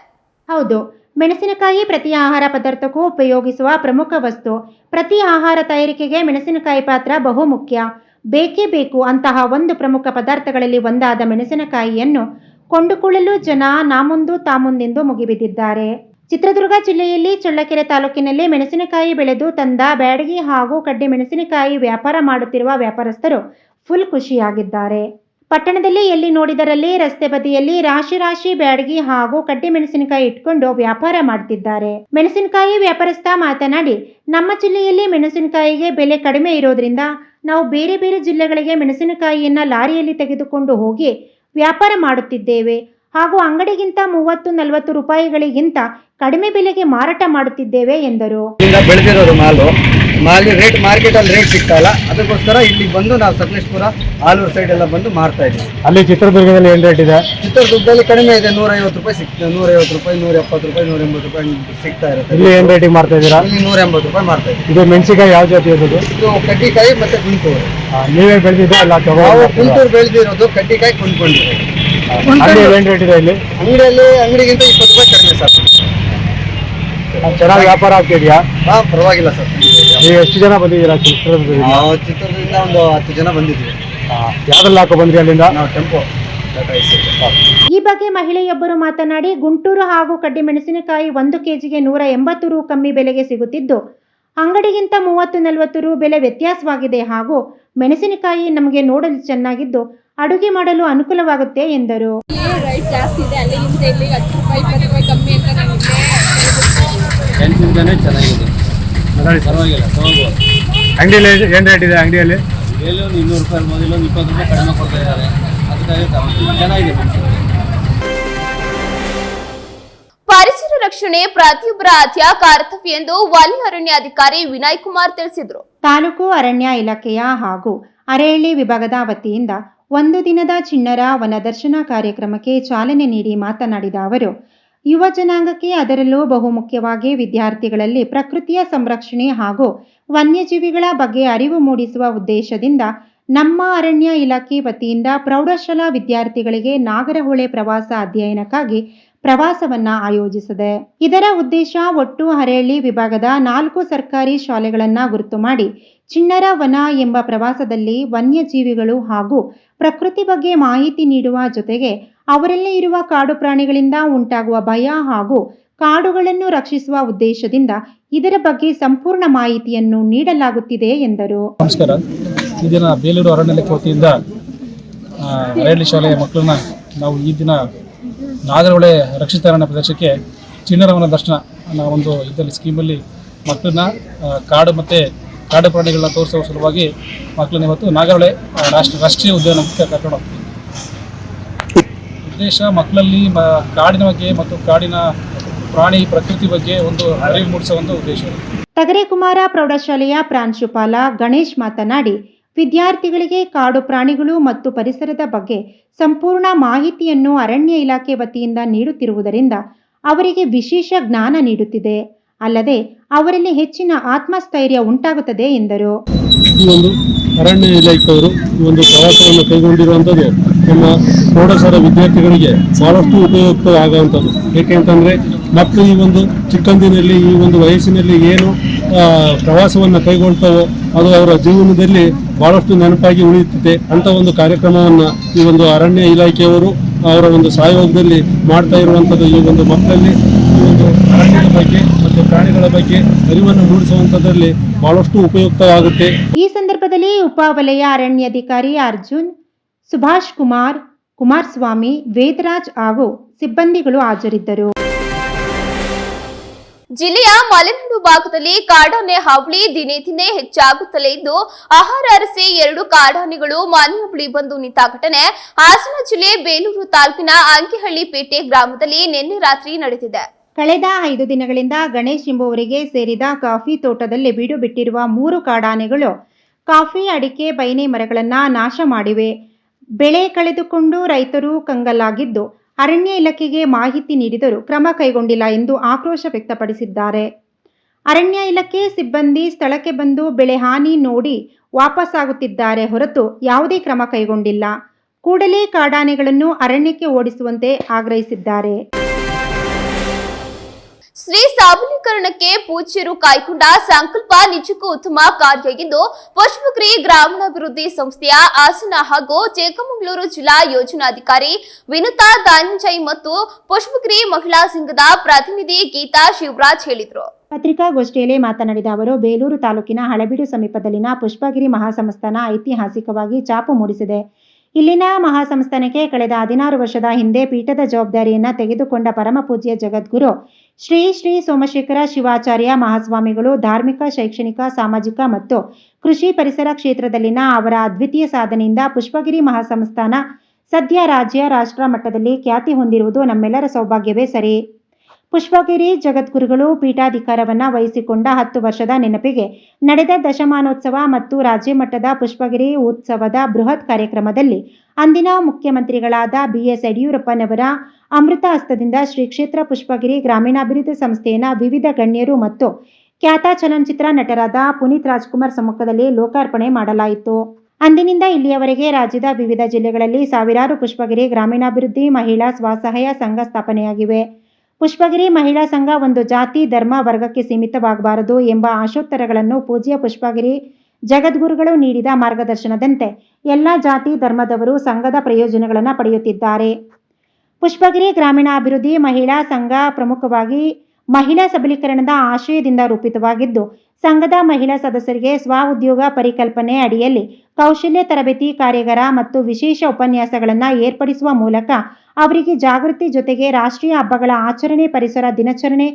ಹೌದು. ಮೆಣಸಿನಕಾಯಿ ಪ್ರತಿ ಆಹಾರ ಪದಾರ್ಥಕ್ಕೂ ಉಪಯೋಗಿಸುವ ಪ್ರಮುಖ ವಸ್ತು. ಪ್ರತಿ ಆಹಾರ ತಯಾರಿಕೆಗೆ ಮೆಣಸಿನಕಾಯಿ ಪಾತ್ರ ಬಹುಮುಖ್ಯ ಬೇಕೇ ಬೇಕು ಅಂತಹ ಒಂದು ಪ್ರಮುಖ ಪದಾರ್ಥಗಳಲ್ಲಿ ಒಂದಾದ ಮೆಣಸಿನಕಾಯಿಯನ್ನು ಕೊಂಡುಕೊಳ್ಳಲು ಜನ ನಾಮುಂದು ತಾಮುಂದೆಂದು ಮುಗಿಬಿದ್ದಿದ್ದಾರೆ. ಚಿತ್ರದುರ್ಗ ಜಿಲ್ಲೆಯಲ್ಲಿ ಚಳ್ಳಕೆರೆ ತಾಲೂಕಿನಲ್ಲಿ ಮೆಣಸಿನಕಾಯಿ ಬೆಳೆದು ತಂದ ಬ್ಯಾಡಗಿ ಹಾಗೂ ಕಡ್ಡಿ ಮೆಣಸಿನಕಾಯಿ ವ್ಯಾಪಾರ ಮಾಡುತ್ತಿರುವ ವ್ಯಾಪಾರಸ್ಥರು ಫುಲ್ ಖುಷಿಯಾಗಿದ್ದಾರೆ. ಪಟ್ಟಣದಲ್ಲಿ ಎಲ್ಲಿ ನೋಡಿದರಲ್ಲಿ ರಸ್ತೆ ಬದಿಯಲ್ಲಿ ರಾಶಿ ರಾಶಿ ಬ್ಯಾಡಗಿ ಹಾಗೂ ಕಡ್ಡಿ ಮೆಣಸಿನಕಾಯಿ ಇಟ್ಕೊಂಡು ವ್ಯಾಪಾರ ಮಾಡ್ತಿದ್ದಾರೆ. ಮೆಣಸಿನಕಾಯಿ ವ್ಯಾಪಾರಸ್ಥ ಮಾತನಾಡಿ, ನಮ್ಮ ಜಿಲ್ಲೆಯಲ್ಲಿ ಮೆಣಸಿನಕಾಯಿಗೆ ಬೆಲೆ ಕಡಿಮೆ ಇರೋದ್ರಿಂದ ನಾವು ಬೇರೆ ಬೇರೆ ಜಿಲ್ಲೆಗಳಿಗೆ ಮೆಣಸಿನಕಾಯಿಯನ್ನ ಲಾರಿಯಲ್ಲಿ ತೆಗೆದುಕೊಂಡು ಹೋಗಿ ವ್ಯಾಪಾರ ಮಾಡುತ್ತಿದ್ದೇವೆ. ಹಾಗೂ ಅಂಗಡಿಗಿಂತ ಮೂವತ್ತು ನಲವತ್ತು ರೂಪಾಯಿಗಳಿಗಿಂತ ಕಡಿಮೆ ಬೆಲೆಗೆ ಮಾರಾಟ ಮಾಡುತ್ತಿದ್ದೇವೆ ಎಂದರು. ಬೆಳೆದಿರೋದು ಮಾಲು. ಮಾಲಿ ರೇಟ್ ಮಾರ್ಕೆಟ್ ಅಲ್ಲಿ ರೇಟ್ ಸಿಗ್ತಾ ಅದಕ್ಕೋಸ್ಕರ ಇಲ್ಲಿ ಬಂದು ನಾವು ಸಕಲೇಶ್ಪುರ ಆಲೂರು ಸೈಡ್ ಎಲ್ಲ ಬಂದು ಮಾರ್ತಾ ಇದ್ದೀವಿ. ಅಲ್ಲಿ ಚಿತ್ರದುರ್ಗದಲ್ಲಿ ಏನ್ ರೇಟ್ ಇದೆ? ಚಿತ್ರದುರ್ಗದಲ್ಲಿ ಕಡಿಮೆ ಇದೆ. ನೂರೈವತ್ತು ರೂಪಾಯಿ ಸಿಗ್ತದೆ. ನೂರೈವತ್ತು ರೂಪಾಯಿ ನೂರ ಎಪ್ಪತ್ತು ರೂಪಾಯಿ ನೂರ ಎಂಬತ್ತು ರೂಪಾಯಿ ಸಿಗ್ತಾ ಇರುತ್ತೆ. ಇಲ್ಲಿ ಏನ್ ರೇಟಿಗೆ ಮಾಡ್ತಾ ಇದ್ದೀರಾ? ಇಲ್ಲಿ ನೂರ ಎಂಬತ್ತು ರೂಪಾಯಿ ಮಾರ್ತಾ ಇದ್ದೀವಿ. ಇದು ಮೆಣಸಿನಕಾಯಿ ಯಾವ ಜಾತಿ ಇರೋದು? ಇದು ಕಡ್ಡಿಕಾಯಿ ಮತ್ತೆ ಕುಂಟೂರು ನೀವೇ ಬೆಳೆದಿದ್ದು ಅಲ್ಲ ನಾವು ಗುಂಟೂರು ಬೆಳೆದಿರೋದು ಕಡ್ಡಿಕಾಯಿ ಕೊಂಡ್ಕೊಂಡಿದ್ದೀವಿ ಏನ್ ರೇಟ್ ಇದೆ ಇಲ್ಲಿ? ಅಂಗಡಿಯಲ್ಲಿ ಅಂಗಡಿಗಿಂತ ಇಪ್ಪತ್ತು ರೂಪಾಯಿ ಕಡಿಮೆ ಸರ್. ಚೆನ್ನಾಗಿ ವ್ಯಾಪಾರ ಆಗ್ತಿದ್ಯಾ? ಹಾ ಪರವಾಗಿಲ್ಲ ಸರ್. ನೀವು ಎಷ್ಟು ಜನ ಬಂದಿದ್ದೀರಾ ಚಿತ್ರದುರ್ಗದಿಂದ? ನಾವು ಚಿತ್ರದುರ್ಗದಿಂದ ಒಂದು ಹತ್ತು ಜನ ಬಂದಿದ್ವಿ ಯಾವ್ದ್ರಲ್ಲಿ ಹಾಕೋ ಬಂದ್ರಿ ಅಲ್ಲಿಂದ? ನಾವು ಟೆಂಪೋ. ಈ ಬಗ್ಗೆ ಮಹಿಳೆಯೊಬ್ಬರು ಮಾತನಾಡಿ ಗುಂಟೂರು ಹಾಗೂ ಕಡ್ಡಿ ಮೆಣಸಿನಕಾಯಿ ಒಂದು ಕೆಜಿಗೆ ನೂರ ಎಂಬತ್ತು ರು ಕಮ್ಮಿ ಬೆಲೆಗೆ ಸಿಗುತ್ತಿದ್ದು ಅಂಗಡಿಗಿಂತ ಮೂವತ್ತು ನಲವತ್ತು ರು ಬೆಲೆ ವ್ಯತ್ಯಾಸವಾಗಿದೆ ಹಾಗೂ ಮೆಣಸಿನಕಾಯಿ ನಮಗೆ ನೋಡಲು ಚೆನ್ನಾಗಿದ್ದು ಅಡುಗೆ ಮಾಡಲು ಅನುಕೂಲವಾಗುತ್ತೆ ಎಂದರು. ಅಂಗಡಿಯಲ್ಲಿ ಏನ್ ರೇಟ್ ಇದೆ ಅಂಗಡಿಯಲ್ಲಿ? ಇನ್ನೂರು ರೂಪಾಯಿ ಇರ್ಬೋದು ಇಲ್ಲೊಂದು ಇಪ್ಪತ್ತು ರೂಪಾಯಿ ಕಡಿಮೆ ಕೊಡ್ತಾ ಇದ್ದಾರೆ ಅದಕ್ಕಾಗಿ ತಗೊಂಡು ಚೆನ್ನಾಗಿದೆ ಪರಿಸರ ರಕ್ಷಣೆ ಪ್ರತಿಯೊಬ್ಬರ ಆದ್ಯ ಕರ್ತವ್ಯ ಎಂದು ವಲಯ ಅರಣ್ಯಾಧಿಕಾರಿ ವಿನಯ್ ಕುಮಾರ್ ತಿಳಿಸಿದರು. ತಾಲೂಕು ಅರಣ್ಯ ಇಲಾಖೆಯ ಹಾಗೂ ಅರೆಹಳ್ಳಿ ವಿಭಾಗದ ವತಿಯಿಂದ ಒಂದು ದಿನದ ಚಿಣ್ಣರ ವನದರ್ಶನ ಕಾರ್ಯಕ್ರಮಕ್ಕೆ ಚಾಲನೆ ನೀಡಿ ಮಾತನಾಡಿದ ಅವರು, ಯುವ ಜನಾಂಗಕ್ಕೆ ಅದರಲ್ಲೂ ಬಹುಮುಖ್ಯವಾಗಿ ವಿದ್ಯಾರ್ಥಿಗಳಲ್ಲಿ ಪ್ರಕೃತಿಯ ಸಂರಕ್ಷಣೆ ಹಾಗೂ ವನ್ಯಜೀವಿಗಳ ಬಗ್ಗೆ ಅರಿವು ಮೂಡಿಸುವ ಉದ್ದೇಶದಿಂದ ನಮ್ಮ ಅರಣ್ಯ ಇಲಾಖೆ ವತಿಯಿಂದ ಪ್ರೌಢಶಾಲಾ ವಿದ್ಯಾರ್ಥಿಗಳಿಗೆ ನಾಗರಹೊಳೆ ಪ್ರವಾಸ ಅಧ್ಯಯನಕ್ಕಾಗಿ ಪ್ರವಾಸವನ್ನ ಆಯೋಜಿಸಿದೆ. ಇದರ ಉದ್ದೇಶ ಒಟ್ಟು ಹರೇಳಿ ವಿಭಾಗದ ನಾಲ್ಕು ಸರ್ಕಾರಿ ಶಾಲೆಗಳನ್ನು ಗುರುತು ಮಾಡಿ ಚಿಣ್ಣರ ವನ ಎಂಬ ಪ್ರವಾಸದಲ್ಲಿ ವನ್ಯಜೀವಿಗಳು ಹಾಗೂ ಪ್ರಕೃತಿ ಬಗ್ಗೆ ಮಾಹಿತಿ ನೀಡುವ ಜೊತೆಗೆ ಅವರಲ್ಲಿ ಇರುವ ಕಾಡು ಪ್ರಾಣಿಗಳಿಂದ ಉಂಟಾಗುವ ಭಯ ಹಾಗೂ ಕಾಡುಗಳನ್ನು ರಕ್ಷಿಸುವ ಉದ್ದೇಶದಿಂದ ಇದರ ಬಗ್ಗೆ ಸಂಪೂರ್ಣ ಮಾಹಿತಿಯನ್ನು ನೀಡಲಾಗುತ್ತಿದೆ ಎಂದರು. ನಮಸ್ಕಾರ. ಈ ದಿನ ಬೇಲೂರು ಅರಣ್ಯ ವತಿಯಿಂದ ಶಾಲೆಯ ಮಕ್ಕಳನ್ನ ನಾವು ಈ ದಿನ ನಾಗರಹೊಳೆ ರಕ್ಷಿತ ಅರಣ್ಯ ಪ್ರದೇಶಕ್ಕೆ ಚಿನ್ನರವನ ದರ್ಶನ ಅನ್ನೋ ಒಂದು ಇದರಲ್ಲಿ ಸ್ಕೀಮಲ್ಲಿ ಮಕ್ಕಳನ್ನ ಕಾಡು ಮತ್ತು ಕಾಡು ಪ್ರಾಣಿಗಳನ್ನ ತೋರಿಸುವ ಸಲುವಾಗಿ ಮಕ್ಕಳನ್ನ ಇವತ್ತು ನಾಗರಹೊಳೆ ರಾಷ್ಟ್ರ ರಾಷ್ಟ್ರೀಯ ಉದ್ಯಾನಕ್ಕೆ ಕರ್ಕೊಂಡು ಹೋಗ್ತೀವಿ. ಉದ್ದೇಶ ಮಕ್ಕಳಲ್ಲಿ ಕಾಡಿನ ಬಗ್ಗೆ ಮತ್ತು ಕಾಡಿನ ಪ್ರಾಣಿ ಪ್ರಕೃತಿ ಬಗ್ಗೆ ಒಂದು ಅರಿವು ಮೂಡಿಸೋ ಒಂದು ಉದ್ದೇಶ ತಗರೆ ತಗರೆಕುಮಾರ ಪ್ರೌಢಶಾಲೆಯ ಪ್ರಾಂಶುಪಾಲ ಗಣೇಶ್ ಮಾತನಾಡಿ, ವಿದ್ಯಾರ್ಥಿಗಳಿಗೆ ಕಾಡು ಪ್ರಾಣಿಗಳು ಮತ್ತು ಪರಿಸರದ ಬಗ್ಗೆ ಸಂಪೂರ್ಣ ಮಾಹಿತಿಯನ್ನು ಅರಣ್ಯ ಇಲಾಖೆ ವತಿಯಿಂದ ನೀಡುತ್ತಿರುವುದರಿಂದ ಅವರಿಗೆ ವಿಶೇಷ ಜ್ಞಾನ ನೀಡುತ್ತಿದೆ. ಅಲ್ಲದೆ ಅವರಲ್ಲಿ ಹೆಚ್ಚಿನ ಆತ್ಮಸ್ಥೈರ್ಯ ಉಂಟಾಗುತ್ತದೆ ಎಂದರು. ಈ ಒಂದು ಅರಣ್ಯ ಇಲಾಖೆಯವರು ಈ ಒಂದು ಪ್ರವಾಸವನ್ನು ಕೈಗೊಂಡಿರುವಂಥದ್ದು ನಮ್ಮ ಪ್ರೌಢಶಾಲಾ ವಿದ್ಯಾರ್ಥಿಗಳಿಗೆ ಬಹಳಷ್ಟು ಉಪಯುಕ್ತ ಆಗುವಂಥದ್ದು ಏಕೆಂತಂದರೆ ಮಕ್ಕಳು ಈ ಒಂದು ಚಿಕ್ಕಂದಿನಲ್ಲಿ, ಈ ಒಂದು ವಯಸ್ಸಿನಲ್ಲಿ ಏನು ಪ್ರವಾಸವನ್ನು ಕೈಗೊಳ್ತಾವೋ ಅದು ಅವರ ಜೀವನದಲ್ಲಿ ಬಹಳಷ್ಟು ನೆನಪಾಗಿ ಉಳಿಯುತ್ತಿದೆ. ಅಂತ ಒಂದು ಕಾರ್ಯಕ್ರಮವನ್ನು ಈ ಒಂದು ಅರಣ್ಯ ಇಲಾಖೆಯವರು ಅವರ ಒಂದು ಸಹಯೋಗದಲ್ಲಿ ಮಾಡ್ತಾ ಇರುವಂಥದ್ದು ಈ ಒಂದು ಮಕ್ಕಳಲ್ಲಿ. ಈ ಒಂದು ಅರಣ್ಯದ ಬಗ್ಗೆ ಮತ್ತು ಪ್ರಾಣಿಗಳ ಬಗ್ಗೆ ಅರಿವನ್ನು ಮೂಡಿಸುವಂಥದ್ರಲ್ಲಿ ಬಹಳಷ್ಟು ಉಪಯುಕ್ತವಾಗುತ್ತೆ. ಈ ಸಂದರ್ಭದಲ್ಲಿ ಉಪವಲಯ ಅರಣ್ಯಾಧಿಕಾರಿ ಅರ್ಜುನ್ ಸುಭಾಷ್ ಕುಮಾರ್ ಕುಮಾರಸ್ವಾಮಿ ವೇದರಾಜ್ ಹಾಗೂ ಸಿಬ್ಬಂದಿಗಳು ಹಾಜರಿದ್ದರು. ಜಿಲ್ಲೆಯ ಮಲೆನಾಡು ಭಾಗದಲ್ಲಿ ಕಾಡಾನೆ ಹಾವಳಿ ದಿನೇ ದಿನೇ ಹೆಚ್ಚಾಗುತ್ತಲೇ ಇದ್ದು ಆಹಾರ ಅರಸಿ ಎರಡು ಕಾಡಾನೆಗಳು ಮನೆಯ ಬಳಿ ಬಂದು ನಿಂತ ಘಟನೆ ಹಾಸನ ಜಿಲ್ಲೆ ಬೇಲೂರು ತಾಲೂಕಿನ ಅಂಕಿಹಳ್ಳಿ ಪೇಟೆ ಗ್ರಾಮದಲ್ಲಿ ನಿನ್ನೆ ರಾತ್ರಿ ನಡೆದಿದೆ. ಕಳೆದ ಐದು ದಿನಗಳಿಂದ ಗಣೇಶ್ ಎಂಬುವರಿಗೆ ಸೇರಿದ ಕಾಫಿ ತೋಟದಲ್ಲಿ ಬೀಡು ಬಿಟ್ಟಿರುವ ಮೂರು ಕಾಡಾನೆಗಳು ಕಾಫಿ ಅಡಿಕೆ, ಬೈನೆ ಮರಗಳನ್ನು ನಾಶ ಮಾಡಿವೆ. ಬೆಳೆ ಕಳೆದುಕೊಂಡು ರೈತರು ಕಂಗಲಾಗಿದ್ದು ಅರಣ್ಯ ಇಲಾಖೆಗೆ ಮಾಹಿತಿ ನೀಡಿದರೂ ಕ್ರಮ ಕೈಗೊಂಡಿಲ್ಲ ಎಂದು ಆಕ್ರೋಶ ವ್ಯಕ್ತಪಡಿಸಿದ್ದಾರೆ. ಅರಣ್ಯ ಇಲಾಖೆ ಸಿಬ್ಬಂದಿ ಸ್ಥಳಕ್ಕೆ ಬಂದು ಬೆಳೆ ಹಾನಿ ನೋಡಿ ವಾಪಸ್ಸಾಗುತ್ತಿದ್ದಾರೆ ಹೊರತು ಯಾವುದೇ ಕ್ರಮ ಕೈಗೊಂಡಿಲ್ಲ. ಕೂಡಲೇ ಕಾಡಾನೆಗಳನ್ನು ಅರಣ್ಯಕ್ಕೆ ಓಡಿಸುವಂತೆ ಆಗ್ರಹಿಸಿದ್ದಾರೆ. ಸ್ತ್ರೀ ಸಬಲೀಕರಣಕ್ಕೆ ಪೂಜ್ಯರು ಕೈಗೊಂಡ ಸಂಕಲ್ಪ ನಿಜಕ್ಕೂ ಉತ್ತಮ ಕಾರ್ಯ ಎಂದು ಪುಷ್ಪಗ್ರಿ ಗ್ರಾಮೀಣಾಭಿವೃದ್ಧಿ ಸಂಸ್ಥೆಯ ಹಾಸನ ಹಾಗೂ ಚಿಕ್ಕಮಗಳೂರು ಜಿಲ್ಲಾ ಯೋಜನಾಧಿಕಾರಿ ವಿನುತಾ ಧನಂಜಯ್ ಮತ್ತು ಪುಷ್ಪಗ್ರಿ ಮಹಿಳಾ ಸಂಘದ ಪ್ರತಿನಿಧಿ ಗೀತಾ ಶಿವರಾಜ್ ಹೇಳಿದರು. ಪತ್ರಿಕಾಗೋಷ್ಠಿಯಲ್ಲಿ ಮಾತನಾಡಿದ ಅವರು, ಬೇಲೂರು ತಾಲೂಕಿನ ಹಳೆಬೀಡು ಸಮೀಪದಲ್ಲಿನ ಪುಷ್ಪಗಿರಿ ಮಹಾಸಂಸ್ಥಾನ ಐತಿಹಾಸಿಕವಾಗಿ ಚಾಪು ಮೂಡಿಸಿದೆ. ಇಲ್ಲಿನ ಮಹಾಸಂಸ್ಥಾನಕ್ಕೆ ಕಳೆದ ಹದಿನಾರು ವರ್ಷದ ಹಿಂದೆ ಪೀಠದ ಜವಾಬ್ದಾರಿಯನ್ನು ತೆಗೆದುಕೊಂಡ ಪರಮಪೂಜ್ಯ ಜಗದ್ಗುರು ಶ್ರೀ ಶ್ರೀ ಸೋಮಶೇಖರ ಶಿವಾಚಾರ್ಯ ಮಹಾಸ್ವಾಮಿಗಳು ಧಾರ್ಮಿಕ, ಶೈಕ್ಷಣಿಕ, ಸಾಮಾಜಿಕ ಮತ್ತು ಕೃಷಿ ಪರಿಸರ ಕ್ಷೇತ್ರದಲ್ಲಿನ ಅವರ ಅದ್ವಿತೀಯ ಸಾಧನೆಯಿಂದ ಪುಷ್ಪಗಿರಿ ಮಹಾಸಂಸ್ಥಾನ ಸದ್ಯ ರಾಜ್ಯ ರಾಷ್ಟ್ರ ಮಟ್ಟದಲ್ಲಿ ಖ್ಯಾತಿ ಹೊಂದಿರುವುದು ನಮ್ಮೆಲ್ಲರ ಸೌಭಾಗ್ಯವೇ ಸರಿ. ಪುಷ್ಪಗಿರಿ ಜಗದ್ಗುರುಗಳು ಪೀಠಾಧಿಕಾರವನ್ನ ವಹಿಸಿಕೊಂಡ ಹತ್ತು ವರ್ಷದ ನೆನಪಿಗೆ ನಡೆದ ದಶಮಾನೋತ್ಸವ ಮತ್ತು ರಾಜ್ಯ ಮಟ್ಟದ ಪುಷ್ಪಗಿರಿ ಉತ್ಸವದ ಬೃಹತ್ ಕಾರ್ಯಕ್ರಮದಲ್ಲಿ ಅಂದಿನ ಮುಖ್ಯಮಂತ್ರಿಗಳಾದ ಬಿಎಸ್ ಯಡಿಯೂರಪ್ಪನವರ ಅಮೃತ ಹಸ್ತದಿಂದ ಶ್ರೀ ಕ್ಷೇತ್ರ ಪುಷ್ಪಗಿರಿ ಗ್ರಾಮೀಣಾಭಿವೃದ್ಧಿ ಸಂಸ್ಥೆಯನ್ನ ವಿವಿಧ ಗಣ್ಯರು ಮತ್ತು ಖ್ಯಾತ ಚಲನಚಿತ್ರ ನಟರಾದ ಪುನೀತ್ ರಾಜ್ಕುಮಾರ್ ಸಮ್ಮುಖದಲ್ಲಿ ಲೋಕಾರ್ಪಣೆ ಮಾಡಲಾಯಿತು. ಅಂದಿನಿಂದ ಇಲ್ಲಿಯವರೆಗೆ ರಾಜ್ಯದ ವಿವಿಧ ಜಿಲ್ಲೆಗಳಲ್ಲಿ ಸಾವಿರಾರು ಪುಷ್ಪಗಿರಿ ಗ್ರಾಮೀಣಾಭಿವೃದ್ಧಿ ಮಹಿಳಾ ಸ್ವಸಹಾಯ ಸಂಘ ಸ್ಥಾಪನೆಯಾಗಿವೆ. ಪುಷ್ಪಗಿರಿ ಮಹಿಳಾ ಸಂಘ ಒಂದು ಜಾತಿ, ಧರ್ಮ ವರ್ಗಕ್ಕೆ ಸೀಮಿತವಾಗಬಾರದು ಎಂಬ ಆಶೋತ್ತರಗಳನ್ನು ಪೂಜ್ಯ ಪುಷ್ಪಗಿರಿ ಜಗದ್ಗುರುಗಳು ನೀಡಿದ ಮಾರ್ಗದರ್ಶನದಂತೆ ಎಲ್ಲ ಜಾತಿ, ಧರ್ಮದವರು ಸಂಘದ ಪ್ರಯೋಜನಗಳನ್ನು ಪಡೆಯುತ್ತಿದ್ದಾರೆ. ಪುಷ್ಪಗಿರಿ ಗ್ರಾಮೀಣಾಭಿವೃದ್ಧಿ ಮಹಿಳಾ ಸಂಘ ಪ್ರಮುಖವಾಗಿ ಮಹಿಳಾ ಸಬಲೀಕರಣದ ಆಶಯದಿಂದ ರೂಪಿತವಾಗಿದ್ದು ಸಂಘದ ಮಹಿಳಾ ಸದಸ್ಯರಿಗೆ ಸ್ವ ಉದ್ಯೋಗ ಪರಿಕಲ್ಪನೆ ಅಡಿಯಲ್ಲಿ ಕೌಶಲ್ಯ ತರಬೇತಿ ಕಾರ್ಯಾಗಾರ ಮತ್ತು ವಿಶೇಷ ಉಪನ್ಯಾಸಗಳನ್ನು ಏರ್ಪಡಿಸುವ ಮೂಲಕ ಅವರಿಗೆ ಜಾಗೃತಿ ಜೊತೆಗೆ ರಾಷ್ಟ್ರೀಯ ಹಬ್ಬಗಳ ಆಚರಣೆ, ಪರಿಸರ ದಿನಾಚರಣೆ,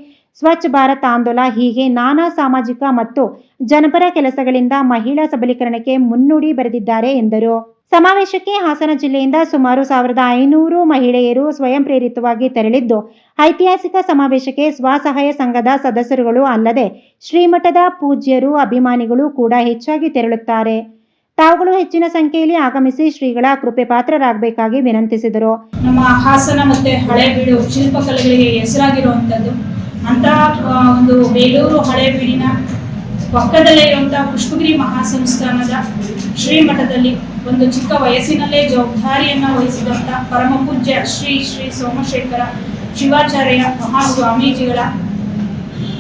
ಸ್ವಚ್ಛ ಭಾರತ್ ಆಂದೋಲನ ಹೀಗೆ ನಾನಾ ಸಾಮಾಜಿಕ ಮತ್ತು ಜನಪರ ಕೆಲಸಗಳಿಂದ ಮಹಿಳಾ ಸಬಲೀಕರಣಕ್ಕೆ ಮುನ್ನುಡಿ ಬರೆದಿದ್ದಾರೆ ಎಂದರು. ಸಮಾವೇಶಕ್ಕೆ ಹಾಸನ ಜಿಲ್ಲೆಯಿಂದ ಸುಮಾರು ಸಾವಿರದ ಐನೂರು ಮಹಿಳೆಯರು ಸ್ವಯಂ ಪ್ರೇರಿತವಾಗಿ ತೆರಳಿದ್ದು ಐತಿಹಾಸಿಕ ಸಮಾವೇಶಕ್ಕೆ ಸ್ವಸಹಾಯ ಸಂಘದ ಸದಸ್ಯರುಗಳು ಅಲ್ಲದೆ ಶ್ರೀಮಠದ ಪೂಜ್ಯರು ಅಭಿಮಾನಿಗಳು ಕೂಡ ಹೆಚ್ಚಾಗಿ ತೆರಳುತ್ತಾರೆ. ತಾವುಗಳು ಹೆಚ್ಚಿನ ಸಂಖ್ಯೆಯಲ್ಲಿ ಆಗಮಿಸಿ ಶ್ರೀಗಳ ಕೃಪೆ ಪಾತ್ರರಾಗಬೇಕಾಗಿ ವಿನಂತಿಸಿದರು. ನಮ್ಮ ಹಾಸನ ಮತ್ತೆ ಹಳೆಬೀಡು ಶಿಲ್ಪಕಲೆಗಳಿಗೆ ಹೆಸರಾಗಿರುವಂಥದ್ದು ಅಂತಹ ಆ, ಒಂದು ಬೇಲೂರು ಹಳೆಬೀಡಿನ ಪಕ್ಕದಲ್ಲೇ ಇರುವಂತಹ ಪುಷ್ಪಗಿರಿ ಮಹಾಸಂಸ್ಥಾನದ ಶ್ರೀಮಠದಲ್ಲಿ ಒಂದು ಚಿಕ್ಕ ವಯಸ್ಸಿನಲ್ಲೇ ಜವಾಬ್ದಾರಿಯನ್ನ ವಹಿಸಿದಂಥ ಪರಮ ಪೂಜ್ಯ ಶ್ರೀ ಶ್ರೀ ಸೋಮಶೇಖರ ಶಿವಾಚಾರ್ಯ ಮಹಾಸ್ವಾಮೀಜಿಗಳ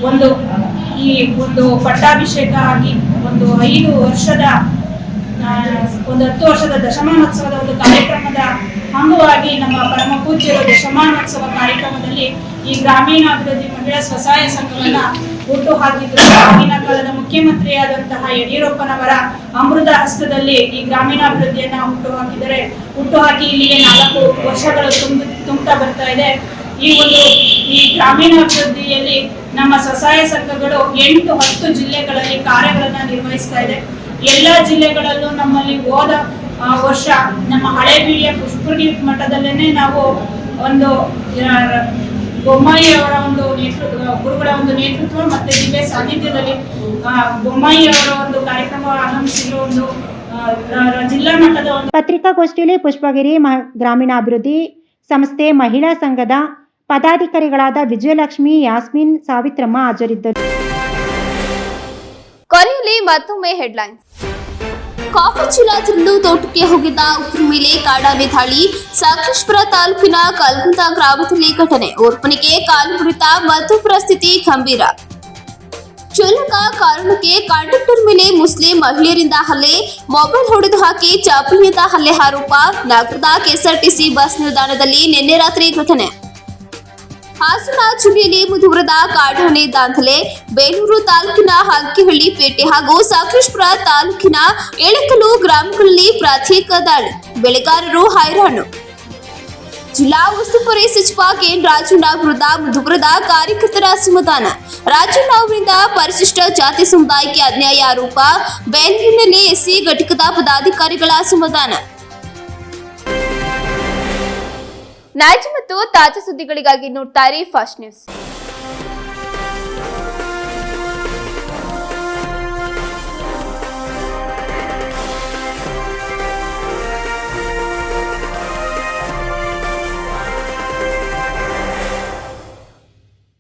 ಒಂದು ಈ ಒಂದು ಪಟ್ಟಾಭಿಷೇಕ ಆಗಿ ಒಂದು ಐದು ವರ್ಷದ ಒಂದು ಹತ್ತು ವರ್ಷದ ದಶಮಾನೋತ್ಸವದ ಒಂದು ಕಾರ್ಯಕ್ರಮದ ಅಂಗವಾಗಿ ನಮ್ಮ ಪರಮ ಪೂಜ್ಯರ ದಶಮಾನೋತ್ಸವ ಕಾರ್ಯಕ್ರಮದಲ್ಲಿ ಈ ಗ್ರಾಮೀಣಾಭಿವೃದ್ಧಿ ಮಹಿಳಾ ಸ್ವಸಹಾಯ ಸಂಘವನ್ನ ಹುಟ್ಟು ಹಾಕಿದ್ರು. ಆಗಿನ ಕಾಲದ ಮುಖ್ಯಮಂತ್ರಿಯಾದಂತಹ ಯಡಿಯೂರಪ್ಪನವರ ಅಮೃತ ಹಸ್ತದಲ್ಲಿ ಈ ಗ್ರಾಮೀಣಾಭಿವೃದ್ಧಿಯನ್ನ ಹುಟ್ಟು ಹಾಕಿದರೆ ಹುಟ್ಟು ಹಾಕಿ ಇಲ್ಲಿಗೆ ನಾಲ್ಕು ವರ್ಷಗಳು ತುಂಬ ತುಂಬುತ್ತಾ ಬರ್ತಾ ಇದೆ. ಈ ಒಂದು, ಈ ಗ್ರಾಮೀಣಾಭಿವೃದ್ಧಿಯಲ್ಲಿ ನಮ್ಮ ಸ್ವಸಹಾಯ ಸಂಘಗಳು ಎಂಟು ಹತ್ತು ಜಿಲ್ಲೆಗಳಲ್ಲಿ ಕಾರ್ಯಗಳನ್ನ ನಿರ್ವಹಿಸ್ತಾ ಇದೆ. ಎಲ್ಲ ಜಿಲ್ಲೆಗಳಲ್ಲೂ ನಮ್ಮಲ್ಲಿ ಹೋದ ವರ್ಷ ನಮ್ಮ ಹಳೇಬೀಡಿಯ ಪುಷ್ಪಗಿ ಮಠದಲ್ಲೇನೆ ನಾವು ಒಂದು ಬೊಮ್ಮಾಯಿ ಅವರ ಒಂದು ನೇತೃತ್ವ ಗುರುಗಳ ಒಂದು ನೇತೃತ್ವ ಮತ್ತೆ ದಿವ್ಯ ಸಾನ್ನಿಧ್ಯದಲ್ಲಿ ಬೊಮ್ಮಾಯಿ ಅವರ ಒಂದು ಕಾರ್ಯಕ್ರಮ ಆರಂಭಿಸಿರೋ ಒಂದು ಜಿಲ್ಲಾ ಮಟ್ಟದ ಒಂದು ಪತ್ರಿಕಾಗೋಷ್ಠಿಯಲ್ಲಿ ಪುಷ್ಪಗಿರಿ ಮ- ಗ್ರಾಮೀಣಾಭಿವೃದ್ಧಿ ಸಂಸ್ಥೆ ಮಹಿಳಾ ಸಂಘದ ಪದಾಧಿಕಾರಿಗಳಾದ ವಿಜಯಲಕ್ಷ್ಮಿ ಯಾಸ್ಮಿನ್ ಸಾವಿತ್ರಮ್ಮ ಹಾಜರಿದ್ದರು. ಕೊನೆಯಲ್ಲಿ ಮತ್ತೊಮ್ಮೆ ಹೆಡ್ಲೈನ್ಸ್ ಕಾಫಿ ಚೀಲ ತಿಂದು ತೋಟಕ್ಕೆ ಹೋಗಿದ್ದ ಉಗ್ರ ಮೇಲೆ ಕಾಡಾನೆ ದಾಳಿ ಸಾಕ್ಷೇಶ್ವರ ತಾಲೂಕಿನ ಕಲ್ಗುಂದ ಗ್ರಾಮದಲ್ಲಿ ಘಟನೆ. ಓರ್ಪನಿಗೆ ಕಾಲು ಮುರಿತ ಮತ್ತು ಪರಿಸ್ಥಿತಿ ಗಂಭೀರ. ಕ್ಷುಲ್ಲಕ ಕಾರಣಕ್ಕೆ ಕಾಂಟ್ರಾಕ್ಟರ್ ಮೇಲೆ ಮುಸ್ಲಿಂ ಮಹಿಳೆಯರಿಂದ ಹಲ್ಲೆ, ಮೊಬೈಲ್ ಹೊಡೆದು ಹಾಕಿ ಚಾಪಲ್ಯದ ಹಲ್ಲೆ ಆರೋಪ, ನಗರದ ಕೆಎಸ್ಆರ್ಟಿಸಿ ಬಸ್ ನಿಲ್ದಾಣದಲ್ಲಿ ನಿನ್ನೆ ರಾತ್ರಿ ಘಟನೆ. ಹಾಸನ ಜಿಲ್ಲೆಯಲ್ಲಿ ಮುಂದುವರೆದ ಕಾಡಾನೆ ದಾಂಧಲೆ, ಬೇಲೂರು ತಾಲೂಕಿನ ಹಕ್ಕಿಹಳ್ಳಿ ಪೇಟೆ ಹಾಗೂ ಸಾಕೇಶ್ವರ ತಾಲೂಕಿನ ಎಳಕಲು ಗ್ರಾಮಗಳಲ್ಲಿ ಪ್ರತ್ಯೇಕ ದಾಳಿ. ಬೆಳೆಗಾರರು ಹೈರಾಣು. ಜಿಲ್ಲಾ ಉಸ್ತುವಾರಿ ಸಚಿವ ಕೆಎನ್ ರಾಜಣ್ಣ ವಿರುದ್ಧ ಕಾರ್ಯಕರ್ತರ ಅಸಮಾಧಾನ. ರಾಜಣ್ಣ ಅವರಿಂದ ಪರಿಶಿಷ್ಟ ಜಾತಿ ಸಮುದಾಯಕ್ಕೆ ಅನ್ಯಾಯ ಆರೋಪ. ಬೆಂಗಳೂರಿನಲ್ಲಿ ಎಸ್ಸಿ ಘಟಕದ ಪದಾಧಿಕಾರಿಗಳ ಅಸಮಾಧಾನ. ನೈಜ ಮತ್ತು ತಾಜಾ ಸುದ್ದಿಗಳಿಗಾಗಿ ನೋಡ್ತಾ ಫಸ್ಟ್ ನ್ಯೂಸ್.